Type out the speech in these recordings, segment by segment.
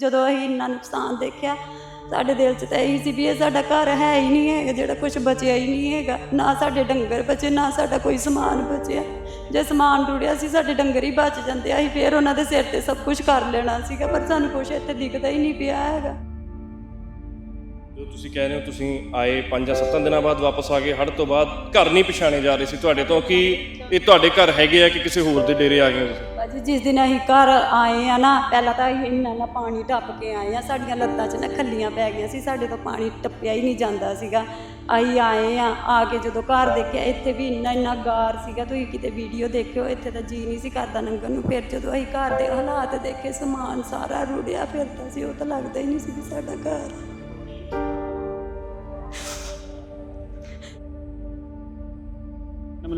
ਜਦੋਂ ਅਸੀਂ ਇੰਨਾ ਨੁਕਸਾਨ ਦੇਖਿਆ, ਸਾਡੇ ਦਿਲ 'ਚ ਤਾਂ ਇਹੀ ਸੀ ਵੀ ਇਹ ਸਾਡਾ ਘਰ ਹੈ ਹੀ ਨਹੀਂ ਹੈਗਾ, ਜਿਹੜਾ ਕੁਝ ਬਚਿਆ ਹੀ ਨਹੀਂ ਹੈਗਾ। ਨਾ ਸਾਡੇ ਡੰਗਰ ਬਚੇ, ਨਾ ਸਾਡਾ ਕੋਈ ਸਮਾਨ ਬਚਿਆ। ਜੇ ਸਮਾਨ ਟੁੱਟਿਆ ਸੀ, ਸਾਡੇ ਡੰਗਰ ਹੀ ਬਚ ਜਾਂਦੇ ਅਸੀਂ ਫੇਰ ਉਹਨਾਂ ਦੇ ਸਿਰ ਤੇ ਸਭ ਕੁਝ ਕਰ ਲੈਣਾ ਸੀਗਾ, ਪਰ ਸਾਨੂੰ ਕੁਝ ਇੱਥੇ ਦਿਖਦਾ ਹੀ ਨਹੀਂ ਪਿਆ ਹੈਗਾ। ਜੋ ਤੁਸੀਂ ਕਹਿ ਰਹੇ ਹੋ, ਤੁਸੀਂ ਆਏ 5 ਜਾਂ 7 ਦਿਨਾਂ ਬਾਅਦ ਵਾਪਸ ਆ ਗਏ, ਹੜ੍ਹ ਤੋਂ ਬਾਅਦ ਘਰ ਨਹੀਂ ਪਛਾਣੇ ਜਾ ਰਹੇ ਸੀ ਤੁਹਾਡੇ ਤੋਂ, ਕਿ ਇਹ ਤੁਹਾਡੇ ਘਰ ਹੈਗੇ ਆ ਕਿ ਕਿਸੇ ਹੋਰ ਦੇ ਡੇਰੇ ਆ ਗਏ ਹੋ ਤੁਸੀਂ? ਭਾਜੀ ਜਿਸ ਦਿਨ ਅਸੀਂ ਘਰ ਆਏ ਆ ਨਾ, ਪਹਿਲਾਂ ਤਾਂ ਅਸੀਂ ਇੰਨਾ ਨਾ ਪਾਣੀ ਟੱਪ ਕੇ ਆਏ ਆ, ਸਾਡੀਆਂ ਲੱਤਾਂ 'ਚ ਨਾ ਖੱਲੀਆਂ ਪੈ ਗਈਆਂ ਸੀ, ਸਾਡੇ ਤੋਂ ਪਾਣੀ ਟੱਪਿਆ ਹੀ ਨਹੀਂ ਜਾਂਦਾ ਸੀਗਾ। ਅਸੀਂ ਆਏ ਆ ਆ ਕੇ ਜਦੋਂ ਘਰ ਦੇਖਿਆ, ਇੱਥੇ ਵੀ ਇੰਨਾ ਇੰਨਾ ਗਾਰ ਸੀਗਾ, ਤੁਸੀਂ ਕਿਤੇ ਵੀਡੀਓ ਦੇਖਿਓ, ਇੱਥੇ ਤਾਂ ਜੀ ਨਹੀਂ ਸੀ ਕਰਦਾ ਲੰਘਣ ਨੂੰ। ਫਿਰ ਜਦੋਂ ਅਸੀਂ ਘਰ ਦੇ ਹਾਲਾਤ ਦੇਖੇ, ਸਮਾਨ ਸਾਰਾ ਰੁੜਿਆ ਫਿਰਦਾ ਸੀ, ਉਹ ਤਾਂ ਲੱਗਦਾ ਹੀ ਨਹੀਂ ਸੀ ਸਾਡਾ ਘਰ।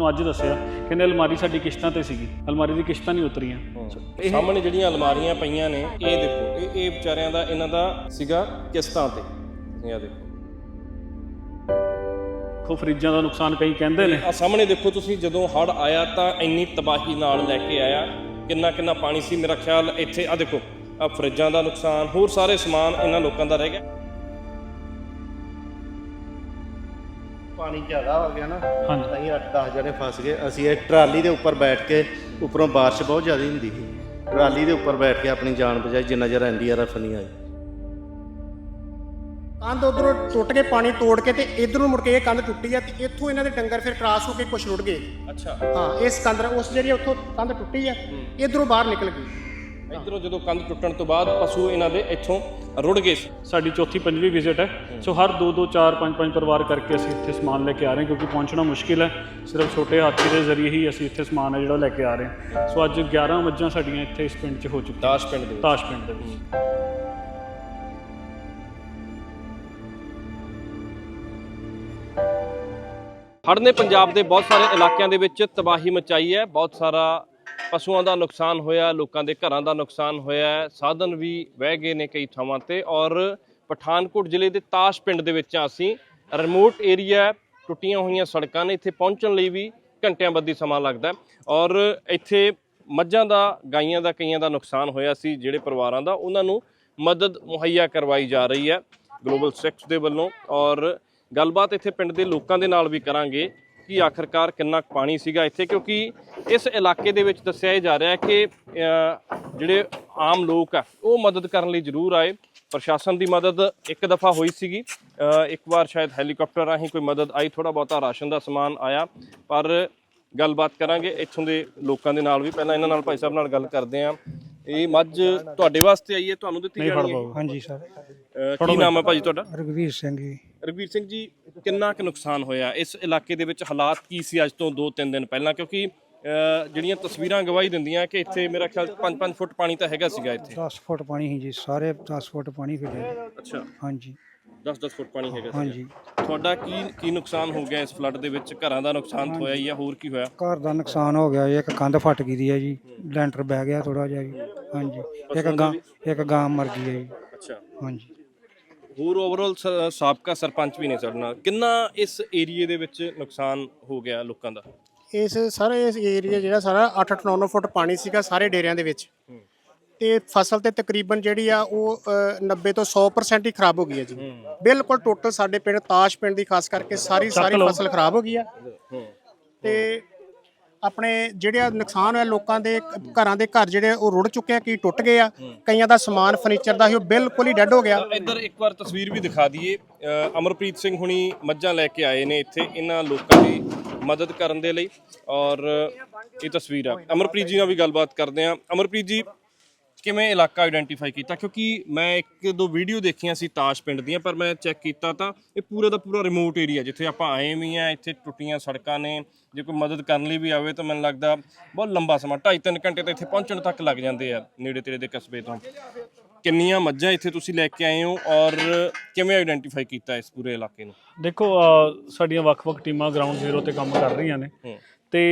ਮੈਨੂੰ ਅੱਜ ਦੱਸਿਆ ਕਹਿੰਦੇ ਅਲਮਾਰੀ ਸਾਡੀ ਕਿਸ਼ਤਾਂ ਤੇ ਸੀਗੀ ਅਲਮਾਰੀ ਦੀ ਕਿਸ਼ਤਾਂ ਨਹੀਂ ਉਤਰੀਆਂ। ਸਾਹਮਣੇ ਜਿਹੜੀਆਂ ਅਲਮਾਰੀਆਂ ਪਈਆਂ ਨੇ ਇਹ ਦੇਖੋ ਇਹ ਇਹ ਵਿਚਾਰਿਆਂ ਦਾ ਇਹਨਾਂ ਦਾ ਸੀਗਾ ਕਿਸ਼ਤਾਂ ਤੇ। ਇਹ ਦੇਖੋ। ਖੋ ਫਰਿੱਜਾਂ ਦਾ ਨੁਕਸਾਨ ਕਈ ਕਹਿੰਦੇ ਨੇ। ਆ ਸਾਹਮਣੇ ਦੇਖੋ ਤੁਸੀਂ ਜਦੋਂ ਹੜ ਆਇਆ ਤਾਂ ਇੰਨੀ ਤਬਾਹੀ ਨਾਲ ਲੈ ਕੇ ਆਇਆ। ਕਿੰਨਾ ਕਿੰਨਾ ਪਾਣੀ ਸੀ ਮੇਰਾ ਖਿਆਲ ਇੱਥੇ ਆ ਦੇਖੋ ਆ ਫਰਿੱਜਾਂ ਦਾ ਨੁਕਸਾਨ ਹੋਰ ਸਾਰੇ ਸਮਾਨ ਇਹਨਾਂ ਲੋਕਾਂ ਦਾ ਰਹਿ ਗਿਆ। ਪਾਣੀ ਜ਼ਿਆਦਾ ਹੋ ਗਿਆ ਨਾ ਹਾਂਜੀ। ਅਸੀਂ 8-10 ਜਣੇ ਫਸ ਗਏ। ਅਸੀਂ ਇਹ ਟਰਾਲੀ ਦੇ ਉੱਪਰ ਬੈਠ ਕੇ ਉੱਪਰੋਂ ਬਾਰਿਸ਼ ਬਹੁਤ ਜ਼ਿਆਦਾ ਹੁੰਦੀ ਸੀ। ਟਰਾਲੀ ਦੇ ਉੱਪਰ ਬੈਠ ਕੇ ਆਪਣੀ ਜਾਨ ਬਚਾਈ ਜਿੰਨਾ ਚਿਰ ਐਨਡੀਆਰਐਫ ਨਹੀਂ ਆਈ। ਕੰਧ ਉਧਰੋਂ ਟੁੱਟ ਕੇ ਪਾਣੀ ਤੋੜ ਕੇ ਤੇ ਇਧਰੋਂ ਮੁੜ ਕੇ ਇਹ ਕੰਧ ਟੁੱਟੀ ਆ ਤੇ ਇੱਥੋਂ ਇਹਨਾਂ ਦੇ ਡੰਗਰ ਫਿਰ ਕ੍ਰਾਸ ਹੋ ਕੇ ਕੁਛ ਰੁੜ ਗਏ। ਅੱਛਾ। ਹਾਂ ਇਸ ਕੰਧ ਉਸ ਜਿਹੜੀ ਉੱਥੋਂ ਕੰਧ ਟੁੱਟੀ ਆ ਇਧਰੋਂ ਬਾਹਰ ਨਿਕਲ ਗਈ। ਇਧਰੋਂ ਜਦੋਂ ਕੰਧ ਟੁੱਟਣ ਤੋਂ ਬਾਅਦ ਪਸ਼ੂ ਇਹਨਾਂ ਦੇ ਇੱਥੋਂ ਰੁੜ ਗਏ ਸੀ। ਸਾਡੀ ਚੌਥੀ ਪੰਜਵੀਂ ਵਿਜ਼ਿਟ ਹੈ। ਸੋ ਹਰ 2 2 4 5 5 ਪਰਿਵਾਰ ਕਰਕੇ ਅਸੀਂ ਇੱਥੇ ਸਮਾਨ ਲੈ ਕੇ ਆ ਰਹੇ ਹਾਂ ਕਿਉਂਕਿ ਪਹੁੰਚਣਾ ਮੁਸ਼ਕਿਲ ਹੈ। ਸਿਰਫ ਛੋਟੇ ਹਾਥੀ ਦੇ ਜ਼ਰੀਏ ਹੀ ਅਸੀਂ ਇੱਥੇ ਸਮਾਨ ਹੈ ਜਿਹੜਾ ਲੈ ਕੇ ਆ ਰਹੇ ਹਾਂ। ਸੋ ਅੱਜ 11 ਮੱਝਾਂ ਸਾਡੀਆਂ ਇੱਥੇ ਇਸ ਪਿੰਡ 'ਚ ਹੋ ਚੁੱਕੀਆਂ। ਦਾਸ਼ ਪਿੰਡ ਦੇ ਵਿੱਚ। ਤਾਸ਼ ਪਿੰਡ ਦੇ ਵਿੱਚ। ਹੜ੍ਹ ਨੇ ਪੰਜਾਬ ਦੇ ਬਹੁਤ ਸਾਰੇ ਇਲਾਕਿਆਂ ਦੇ ਵਿੱਚ ਤਬਾਹੀ ਮਚਾਈ ਹੈ। ਬਹੁਤ ਸਾਰਾ ਪਸ਼ੂਆਂ ਦਾ ਨੁਕਸਾਨ ਹੋਇਆ, ਲੋਕਾਂ ਦੇ ਘਰਾਂ ਦਾ ਨੁਕਸਾਨ ਹੋਇਆ, ਸਾਧਨ ਵੀ ਵਹਿ ਗਏ ਨੇ ਕਈ ਥਾਵਾਂ ਤੇ ਔਰ ਪਠਾਨਕੋਟ ਜ਼ਿਲ੍ਹੇ ਦੇ ਤਾਸ਼ ਪਿੰਡ ਦੇ ਵਿੱਚ ਅਸੀਂ ਰਿਮੋਟ ਏਰੀਆ ਟੁੱਟੀਆਂ ਹੋਈਆਂ ਸੜਕਾਂ ਨੇ, ਇੱਥੇ ਪਹੁੰਚਣ ਲਈ ਵੀ ਘੰਟਿਆਂ ਬੱਧੀ ਸਮਾਂ ਲੱਗਦਾ ਔਰ ਇੱਥੇ ਮੱਝਾਂ ਦਾ, ਗਾਈਆਂ ਦਾ, ਕਈਆਂ ਦਾ ਨੁਕਸਾਨ ਹੋਇਆ ਸੀ, ਜਿਹੜੇ ਪਰਿਵਾਰਾਂ ਦਾ, ਉਹਨਾਂ ਨੂੰ ਮਦਦ ਮੁਹੱਈਆ ਕਰਵਾਈ ਜਾ ਰਹੀ ਹੈ ਗਲੋਬਲ ਸਿਕਸ ਦੇ ਵੱਲੋਂ ਔਰ ਗੱਲਬਾਤ ਇੱਥੇ ਪਿੰਡ ਦੇ ਲੋਕਾਂ ਦੇ ਨਾਲ ਵੀ ਕਰਾਂਗੇ। ਕਿ ਆਖਰਕਾਰ ਕਿੰਨਾ ਪਾਣੀ ਸੀਗਾ ਇੱਥੇ ਕਿਉਂਕਿ ਇਸ ਇਲਾਕੇ ਦੇ ਵਿੱਚ ਦੱਸਿਆ ਜਾ ਰਿਹਾ ਹੈ ਕਿ ਜਿਹੜੇ ਆਮ ਲੋਕ ਆ ਉਹ ਮਦਦ ਕਰਨ ਲਈ ਜ਼ਰੂਰ ਆਏ। ਪ੍ਰਸ਼ਾਸਨ ਦੀ ਮਦਦ ਇੱਕ ਦਫਾ ਹੋਈ ਸੀਗੀ। ਇੱਕ ਵਾਰ ਸ਼ਾਇਦ ਹੈਲੀਕਾਪਟਰ ਰਾਹੀਂ ਕੋਈ ਮਦਦ ਆਈ ਥੋੜਾ ਬਹੁਤਾ ਰਾਸ਼ਨ ਦਾ ਸਮਾਨ ਆਇਆ। ਪਰ ਗੱਲਬਾਤ ਕਰਾਂਗੇ ਇੱਥੋਂ ਦੇ ਲੋਕਾਂ ਦੇ ਨਾਲ ਵੀ। ਪਹਿਲਾਂ ਇਹਨਾਂ ਨਾਲ ਭਾਈ ਸਾਹਿਬ ਨਾਲ ਗੱਲ ਕਰਦੇ ਆਂ ਇਹ ਮੱਝ ਤੁਹਾਡੇ ਵਾਸਤੇ ਆਈ ਹੈ? ਤੁਹਾਨੂੰ ਦਿੱਤੀ ਜਾਣੀ ਹੈ? ਹਾਂਜੀ ਸਰ। ਕੀ ਨਾਮ ਹੈ ਭਾਜੀ ਤੁਹਾਡਾ? ਰਗਵੀਰ ਸਿੰਘ ਜੀ। ਰਗਵੀਰ ਸਿੰਘ ਜੀ ਕਿੰਨਾ ਕੁ ਨੁਕਸਾਨ ਹੋਇਆ? ਇਸ ਇਲਾਕੇ ਦੇ ਵਿੱਚ ਹਾਲਾਤ ਕੀ ਸੀ ਅੱਜ ਤੋਂ 2-3 ਦਿਨ ਪਹਿਲਾਂ? ਕਿਉਂਕਿ ਜਿਹੜੀਆਂ ਤਸਵੀਰਾਂ ਗਵਾਹੀ ਦਿੰਦੀਆਂ ਕਿ ਇੱਥੇ ਮੇਰਾ ਖਿਆਲ 5-5 ਫੁੱਟ ਪਾਣੀ ਤਾਂ ਹੈਗਾ ਸੀਗਾ ਇੱਥੇ। 10 ਫੁੱਟ ਪਾਣੀ ਸੀ ਜੀ ਸਾਰੇ 10 ਫੁੱਟ ਪਾਣੀ ਫਿਰਿਆ ਅੱਛਾ। ਹਾਂਜੀ। 10-10 ਫੁੱਟ ਪਾਣੀ ਹੈਗਾ ਹਾਂਜੀ। ਤੁਹਾਡਾ ਕੀ ਕੀ ਨੁਕਸਾਨ ਹੋ ਗਿਆ ਇਸ ਫਲੱਡ ਦੇ ਵਿੱਚ? ਘਰਾਂ ਦਾ ਨੁਕਸਾਨ ਹੋਇਆ ਆ ਹੋਰ ਕੀ ਹੋਇਆ? ਘਰ ਦਾ ਨੁਕਸਾਨ ਹੋ ਗਿਆ ਜੀ ਇੱਕ ਕੰਧ ਫਟ ਗਈ ਦੀ ਹੈ ਜੀ ਲੈਂਟਰ ਬਹਿ ਗਿਆ ਥੋੜਾ ਜਿਹਾ ਜੀ। ਹਾਂਜੀ। ਇੱਕ ਗਾਂ ਇੱਕ ਗਾਂ ਮਰ ਗਈ ਹੈ ਜੀ। ਅੱਛਾ। ਹਾਂਜੀ। ਹੋਰ ਓਵਰਆਲ ਸਾਬਕਾ ਸਰਪੰਚ ਵੀ ਨੇ ਸਾਡੇ ਨਾਲ। ਕਿੰਨਾ ਇਸ ਏਰੀਏ ਦੇ ਵਿੱਚ ਨੁਕਸਾਨ ਹੋ ਗਿਆ ਲੋਕਾਂ ਦਾ? ਇਸ ਸਾਰੇ ਇਸ ਏਰੀਆ ਜਿਹੜਾ ਸਾਰਾ 8 8 9 9 ਫੁੱਟ ਪਾਣੀ ਸੀਗਾ ਸਾਰੇ ਡੇਰਿਆਂ ਦੇ ਵਿੱਚ। ਤੇ ਫਸਲ ਤੇ ਤਕਰੀਬਨ ਜਿਹੜੀ ਆ ਉਹ ਅ, 90 ਤੋਂ 100% ਹੀ ਖਰਾਬ ਹੋ ਗਈ ਹੈ ਜੀ। ਬਿਲਕੁਲ ਟੋਟਲ ਸਾਡੇ ਪਿੰਡ ਤਾਸ਼ ਪਿੰਡ ਦੀ ਖਾਸ ਕਰਕੇ ਸਾਰੀ ਸਾਰੀ ਫਸਲ ਖਰਾਬ ਹੋ ਗਈ ਆ। ਤੇ ਆਪਣੇ ਜਿਹੜੇ ਨੁਕਸਾਨ ਹੋਇਆ ਲੋਕਾਂ ਦੇ ਘਰਾਂ ਦੇ ਘਰ ਜਿਹੜੇ ਉਹ ਰੁੜ ਚੁੱਕੇ ਆ ਕੀ ਟੁੱਟ ਗਏ ਆ ਕਈਆਂ ਦਾ ਸਮਾਨ ਫਰਨੀਚਰ ਦਾ ਸੀ ਉਹ ਬਿਲਕੁਲ ਹੀ ਡੈੱਡ ਹੋ ਗਿਆ। ਇੱਧਰ ਇੱਕ ਵਾਰ ਤਸਵੀਰ ਵੀ ਦਿਖਾ ਦਈਏ। ਅਮਰਪ੍ਰੀਤ ਸਿੰਘ ਹੁਣੀ ਮੱਝਾਂ ਲੈ ਕੇ ਆਏ ਨੇ ਇੱਥੇ ਇਹਨਾਂ ਲੋਕਾਂ ਦੀ ਮਦਦ ਕਰਨ ਦੇ ਲਈ। ਔਰ ਇਹ ਤਸਵੀਰ ਆ। ਅਮਰਪ੍ਰੀਤ ਜੀ ਨਾਲ ਵੀ ਗੱਲਬਾਤ ਕਰਦੇ ਆ ਅਮਰਪ੍ਰੀਤ ਜੀ ਕਿਵੇਂ ਇਲਾਕਾ ਆਇਡੈਂਟੀਫਾਈ ਕੀਤਾ? ਕਿਉਂਕਿ ਮੈਂ ਇੱਕ ਦੋ ਵੀਡੀਓ ਦੇਖੀਆਂ ਸੀ ਤਾਸ਼ ਪਿੰਡ ਦੀਆਂ ਪਰ ਮੈਂ ਚੈੱਕ ਕੀਤਾ ਤਾਂ ਇਹ ਪੂਰਾ ਦਾ ਪੂਰਾ ਰਿਮੋਟ ਏਰੀਆ ਜਿੱਥੇ ਆਪਾਂ ਆਏ ਵੀ ਆ ਇੱਥੇ ਟੁੱਟੀਆਂ ਸੜਕਾਂ ਨੇ ਜੇ ਕੋਈ ਮਦਦ ਕਰਨ ਲਈ ਵੀ ਆਵੇ ਤਾਂ ਮੈਨੂੰ ਲੱਗਦਾ ਬਹੁਤ ਲੰਬਾ ਸਮਾਂ 2.5-3 ਘੰਟੇ ਤਾਂ ਇੱਥੇ ਪਹੁੰਚਣ ਤੱਕ ਲੱਗ ਜਾਂਦੇ ਆ ਨੇੜੇ ਤੇੜੇ ਦੇ ਕਸਬੇ ਤੋਂ। ਕਿੰਨੀਆਂ ਮੱਝਾਂ ਇੱਥੇ ਤੁਸੀਂ ਲੈ ਕੇ ਆਏ ਹੋ ਔਰ ਕਿਵੇਂ ਆਇਡੈਂਟੀਫਾਈ ਕੀਤਾ ਇਸ ਪੂਰੇ ਇਲਾਕੇ ਨੂੰ? ਦੇਖੋ ਸਾਡੀਆਂ ਵੱਖ-ਵੱਖ ਟੀਮਾਂ ਗਰਾਊਂਡ ਜ਼ੀਰੋ ਤੇ ਕੰਮ ਕਰ ਰਹੀਆਂ ਨੇ। ਤੇ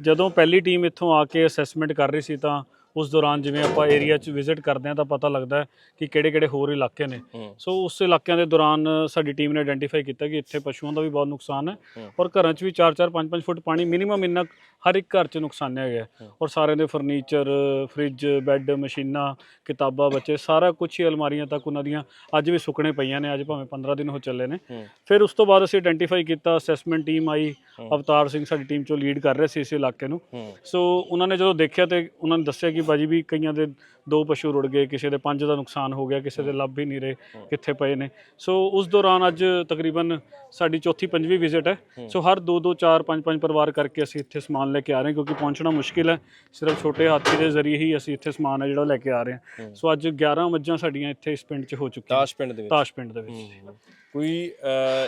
ਜਦੋਂ ਪਹਿਲੀ ਟੀਮ ਇੱਥੋਂ ਆ ਕੇ ਅਸੈਸਮੈਂਟ ਕਰ ਰਹੀ ਸੀ ਤਾਂ ਉਸ ਦੌਰਾਨ ਜਿਵੇਂ ਆਪਾਂ ਏਰੀਆ 'ਚ ਵਿਜ਼ਿਟ ਕਰਦੇ ਹਾਂ ਤਾਂ ਪਤਾ ਲੱਗਦਾ ਕਿ ਕਿਹੜੇ-ਕਿਹੜੇ ਹੋਰ ਇਲਾਕੇ ਨੇ। ਸੋ ਉਸ ਇਲਾਕਿਆਂ ਦੇ ਦੌਰਾਨ ਸਾਡੀ ਟੀਮ ਨੇ ਆਇਡੈਂਟੀਫਾਈ ਕੀਤਾ ਕਿ ਇੱਥੇ ਪਸ਼ੂਆਂ ਦਾ ਵੀ ਬਹੁਤ ਨੁਕਸਾਨ ਹੈ। ਔਰ ਘਰਾਂ 'ਚ ਵੀ 4-4 5-5 ਫੁੱਟ ਪਾਣੀ ਮਿਨੀਮਮ ਇੰਨਾ ਹਰ ਇੱਕ ਘਰ 'ਚ ਨੁਕਸਾਨਿਆ ਗਿਆ। ਔਰ ਸਾਰਿਆਂ ਦੇ ਫਰਨੀਚਰ ਫ੍ਰਿਜ ਬੈੱਡ ਮਸ਼ੀਨਾਂ ਕਿਤਾਬਾਂ ਬੱਚੇ ਸਾਰਾ ਕੁਝ ਹੀ ਅਲਮਾਰੀਆਂ ਤੱਕ ਉਹਨਾਂ ਦੀਆਂ ਅੱਜ ਵੀ ਸੁੱਕਣੇ ਪਈਆਂ ਨੇ ਅੱਜ ਭਾਵੇਂ 15 ਦਿਨ ਹੋ ਚੱਲੇ ਨੇ। ਫਿਰ ਉਸ ਤੋਂ ਬਾਅਦ ਅਸੀਂ ਆਇਡੈਂਟੀਫਾਈ ਕੀਤਾ ਅਸੈਸਮੈਂਟ ਟੀਮ ਆਈ। ਅਵਤਾਰ ਸਿੰਘ ਸਾਡੀ ਟੀਮ ਚੋਂ ਲੀਡ ਕਰ ਰਹੇ ਸੀ ਇਸ ਇਲਾਕੇ ਨੂੰ ਸੋ ਉਹਨਾਂ ਨੇ ਜਦੋਂ ਦੇਖਿਆ ਤੇ ਉਹਨਾਂ ਨੇ ਦੱਸਿਆ ਕਿ ਬਾਜੀ ਵੀ ਕਈਆਂ ਦੇ ਦੋ ਪਸ਼ੂ ਰੁੜ ਗਏ ਕਿਸੇ ਦੇ ਪੰਜ ਦਾ ਨੁਕਸਾਨ ਹੋ ਗਿਆ ਕਿਸੇ ਦੇ ਲੱਭ ਹੀ ਨਹੀਂ ਰਹੇ ਕਿੱਥੇ ਪਏ ਨੇ। ਸੋ ਉਸ ਦੌਰਾਨ ਅੱਜ ਤਕਰੀਬਨ ਸਾਡੀ ਚੌਥੀ ਪੰਜਵੀਂ ਵਿਜ਼ਿਟ ਹੈ। ਸੋ ਹਰ ਦੋ ਦੋ ਚਾਰ ਪੰਜ ਪੰਜ ਪਰਿਵਾਰ ਕਰਕੇ ਅਸੀਂ ਇੱਥੇ ਸਮਾਨ ਲੈ ਕੇ ਆ ਰਹੇ ਹਾਂ ਕਿਉਂਕਿ ਪਹੁੰਚਣਾ ਮੁਸ਼ਕਿਲ ਹੈ। ਸਿਰਫ ਛੋਟੇ ਹਾਥੀ ਦੇ ਜ਼ਰੀਏ ਹੀ ਅਸੀਂ ਇੱਥੇ ਸਮਾਨ ਹੈ ਜਿਹੜਾ ਲੈ ਕੇ ਆ ਰਹੇ ਹਾਂ। ਸੋ ਅੱਜ 11 ਮੱਝਾਂ ਸਾਡੀਆਂ ਇੱਥੇ ਇਸ ਪਿੰਡ 'ਚ ਹੋ ਚੁੱਕੀਆਂ ਤਾਸ਼ ਪਿੰਡ ਦੇ ਵਿੱਚ। ਤਾਸ਼ ਪਿੰਡ ਦੇ ਵਿੱਚ। ਕੋਈ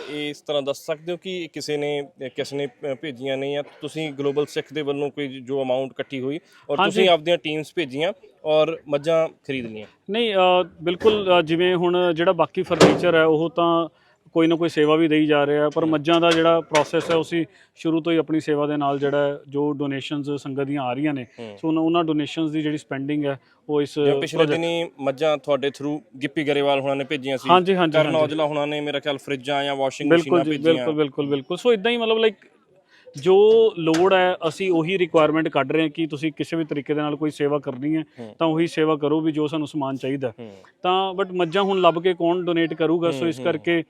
ਇਹ ਇਸ ਤਰ੍ਹਾਂ ਦੱਸ ਸਕਦੇ ਹੋ ਕਿ ਕਿਸੇ ਨੇ ਕਿਸ ਨੇ ਭੇਜੀਆਂ ਨੇ ਜਾਂ ਤੁਸੀਂ ਗਲੋਬਲ ਸਿੱਖ ਦੇ ਵੱਲੋਂ ਕੋਈ ਜੋ ਅਮਾਉਂਟ ਇਕੱਠੀ ਹੋਈ ਔਰ। ਤੁਸੀਂ ਆਪਦੀਆਂ ਟੀਮਸ ਭੇਜੀਆਂ ਔਰ ਮੱਝਾਂ ਖਰੀਦ ਲਈਆਂ ਨਹੀਂ ਬਿਲਕੁਲ ਜਿਵੇਂ ਹੁਣ ਜਿਹੜਾ ਬਾਕੀ ਫਰਨੀਚਰ ਹੈ ਉਹ ਤਾਂ ਕੋਈ ਨਾ ਕੋਈ ਸੇਵਾ ਵੀ ਦੇਈ ਜਾ ਰਿਹਾ ਪਰ ਮੱਝਾਂ ਦਾ ਜਿਹੜਾ ਪ੍ਰੋਸੈਸ ਹੈ ਉਸੇ ਸ਼ੁਰੂ ਤੋਂ ਹੀ ਆਪਣੀ ਸੇਵਾ ਦੇ ਨਾਲ ਜਿਹੜਾ ਜੋ ਡੋਨੇਸ਼ਨਸ ਸੰਗਤ ਦੀਆਂ ਆ ਰਹੀਆਂ ਨੇ। ਸੋ ਉਹਨਾਂ- ਉਹਨਾਂ ਡੋਨੇਸ਼ਨਸ ਦੀ ਜਿਹੜੀ ਸਪੈਂਡਿੰਗ ਹੈ ਉਹ ਇਸ ਜਾਂ ਪਿਛਲੇ ਦਿਨੀ ਮੱਝਾਂ ਤੁਹਾਡੇ ਥਰੂ ਗਿੱਪੀ ਗਰੇਵਾਲ ਹੁਣਾਂ ਨੇ ਭੇਜੀਆਂ ਸੀ। ਹਾਂਜੀ ਹਾਂਜੀ ਕਰਨ ਹਾਂਜੀ। ਔਜਲਾ ਹੁਣਾਂ ਨੇ ਮੇਰਾ ਖਿਆਲ ਫਰਿੱਜਾਂ ਜਾਂ ਵਾਸ਼ਿੰਗ ਬਿਲਕੁਲ ਮਸ਼ੀਨਾਂ ਜੀ ਭੇਜੀਆਂ। ਬਿਲਕੁਲ ਬਿਲਕੁਲ ਬਿਲਕੁਲ। ਸੋ ਇਦਾਂ ਹੀ ਮਤਲਬ ਲਾਈਕ ਜੋ ਲੋੜ ਹੈ ਅਸੀਂ ਉਹੀ ਰਿਕੁਆਇਰਮੈਂਟ ਕੱਢ ਰਹੇ ਹਾਂ ਕਿ ਤੁਸੀਂ ਕਿਸੇ ਵੀ ਤਰੀਕੇ ਦੇ ਨਾਲ ਕੋਈ ਸੇਵਾ ਕਰਨੀ ਹੈ। ਤਾਂ ਉਹੀ ਸੇਵਾ ਕਰੋ ਵੀ ਜੋ ਸਾਨੂੰ ਸਮਾਨ ਚਾਹੀਦਾ। ਤਾਂ ਬਟ ਮੱਝਾਂ ਹੁਣ ਲੱਭ ਕੇ ਕੌਣ ਡੋਨੇਟ ਕਰੂਗਾ? ਸੋ ਇਸ ਕਰਕੇ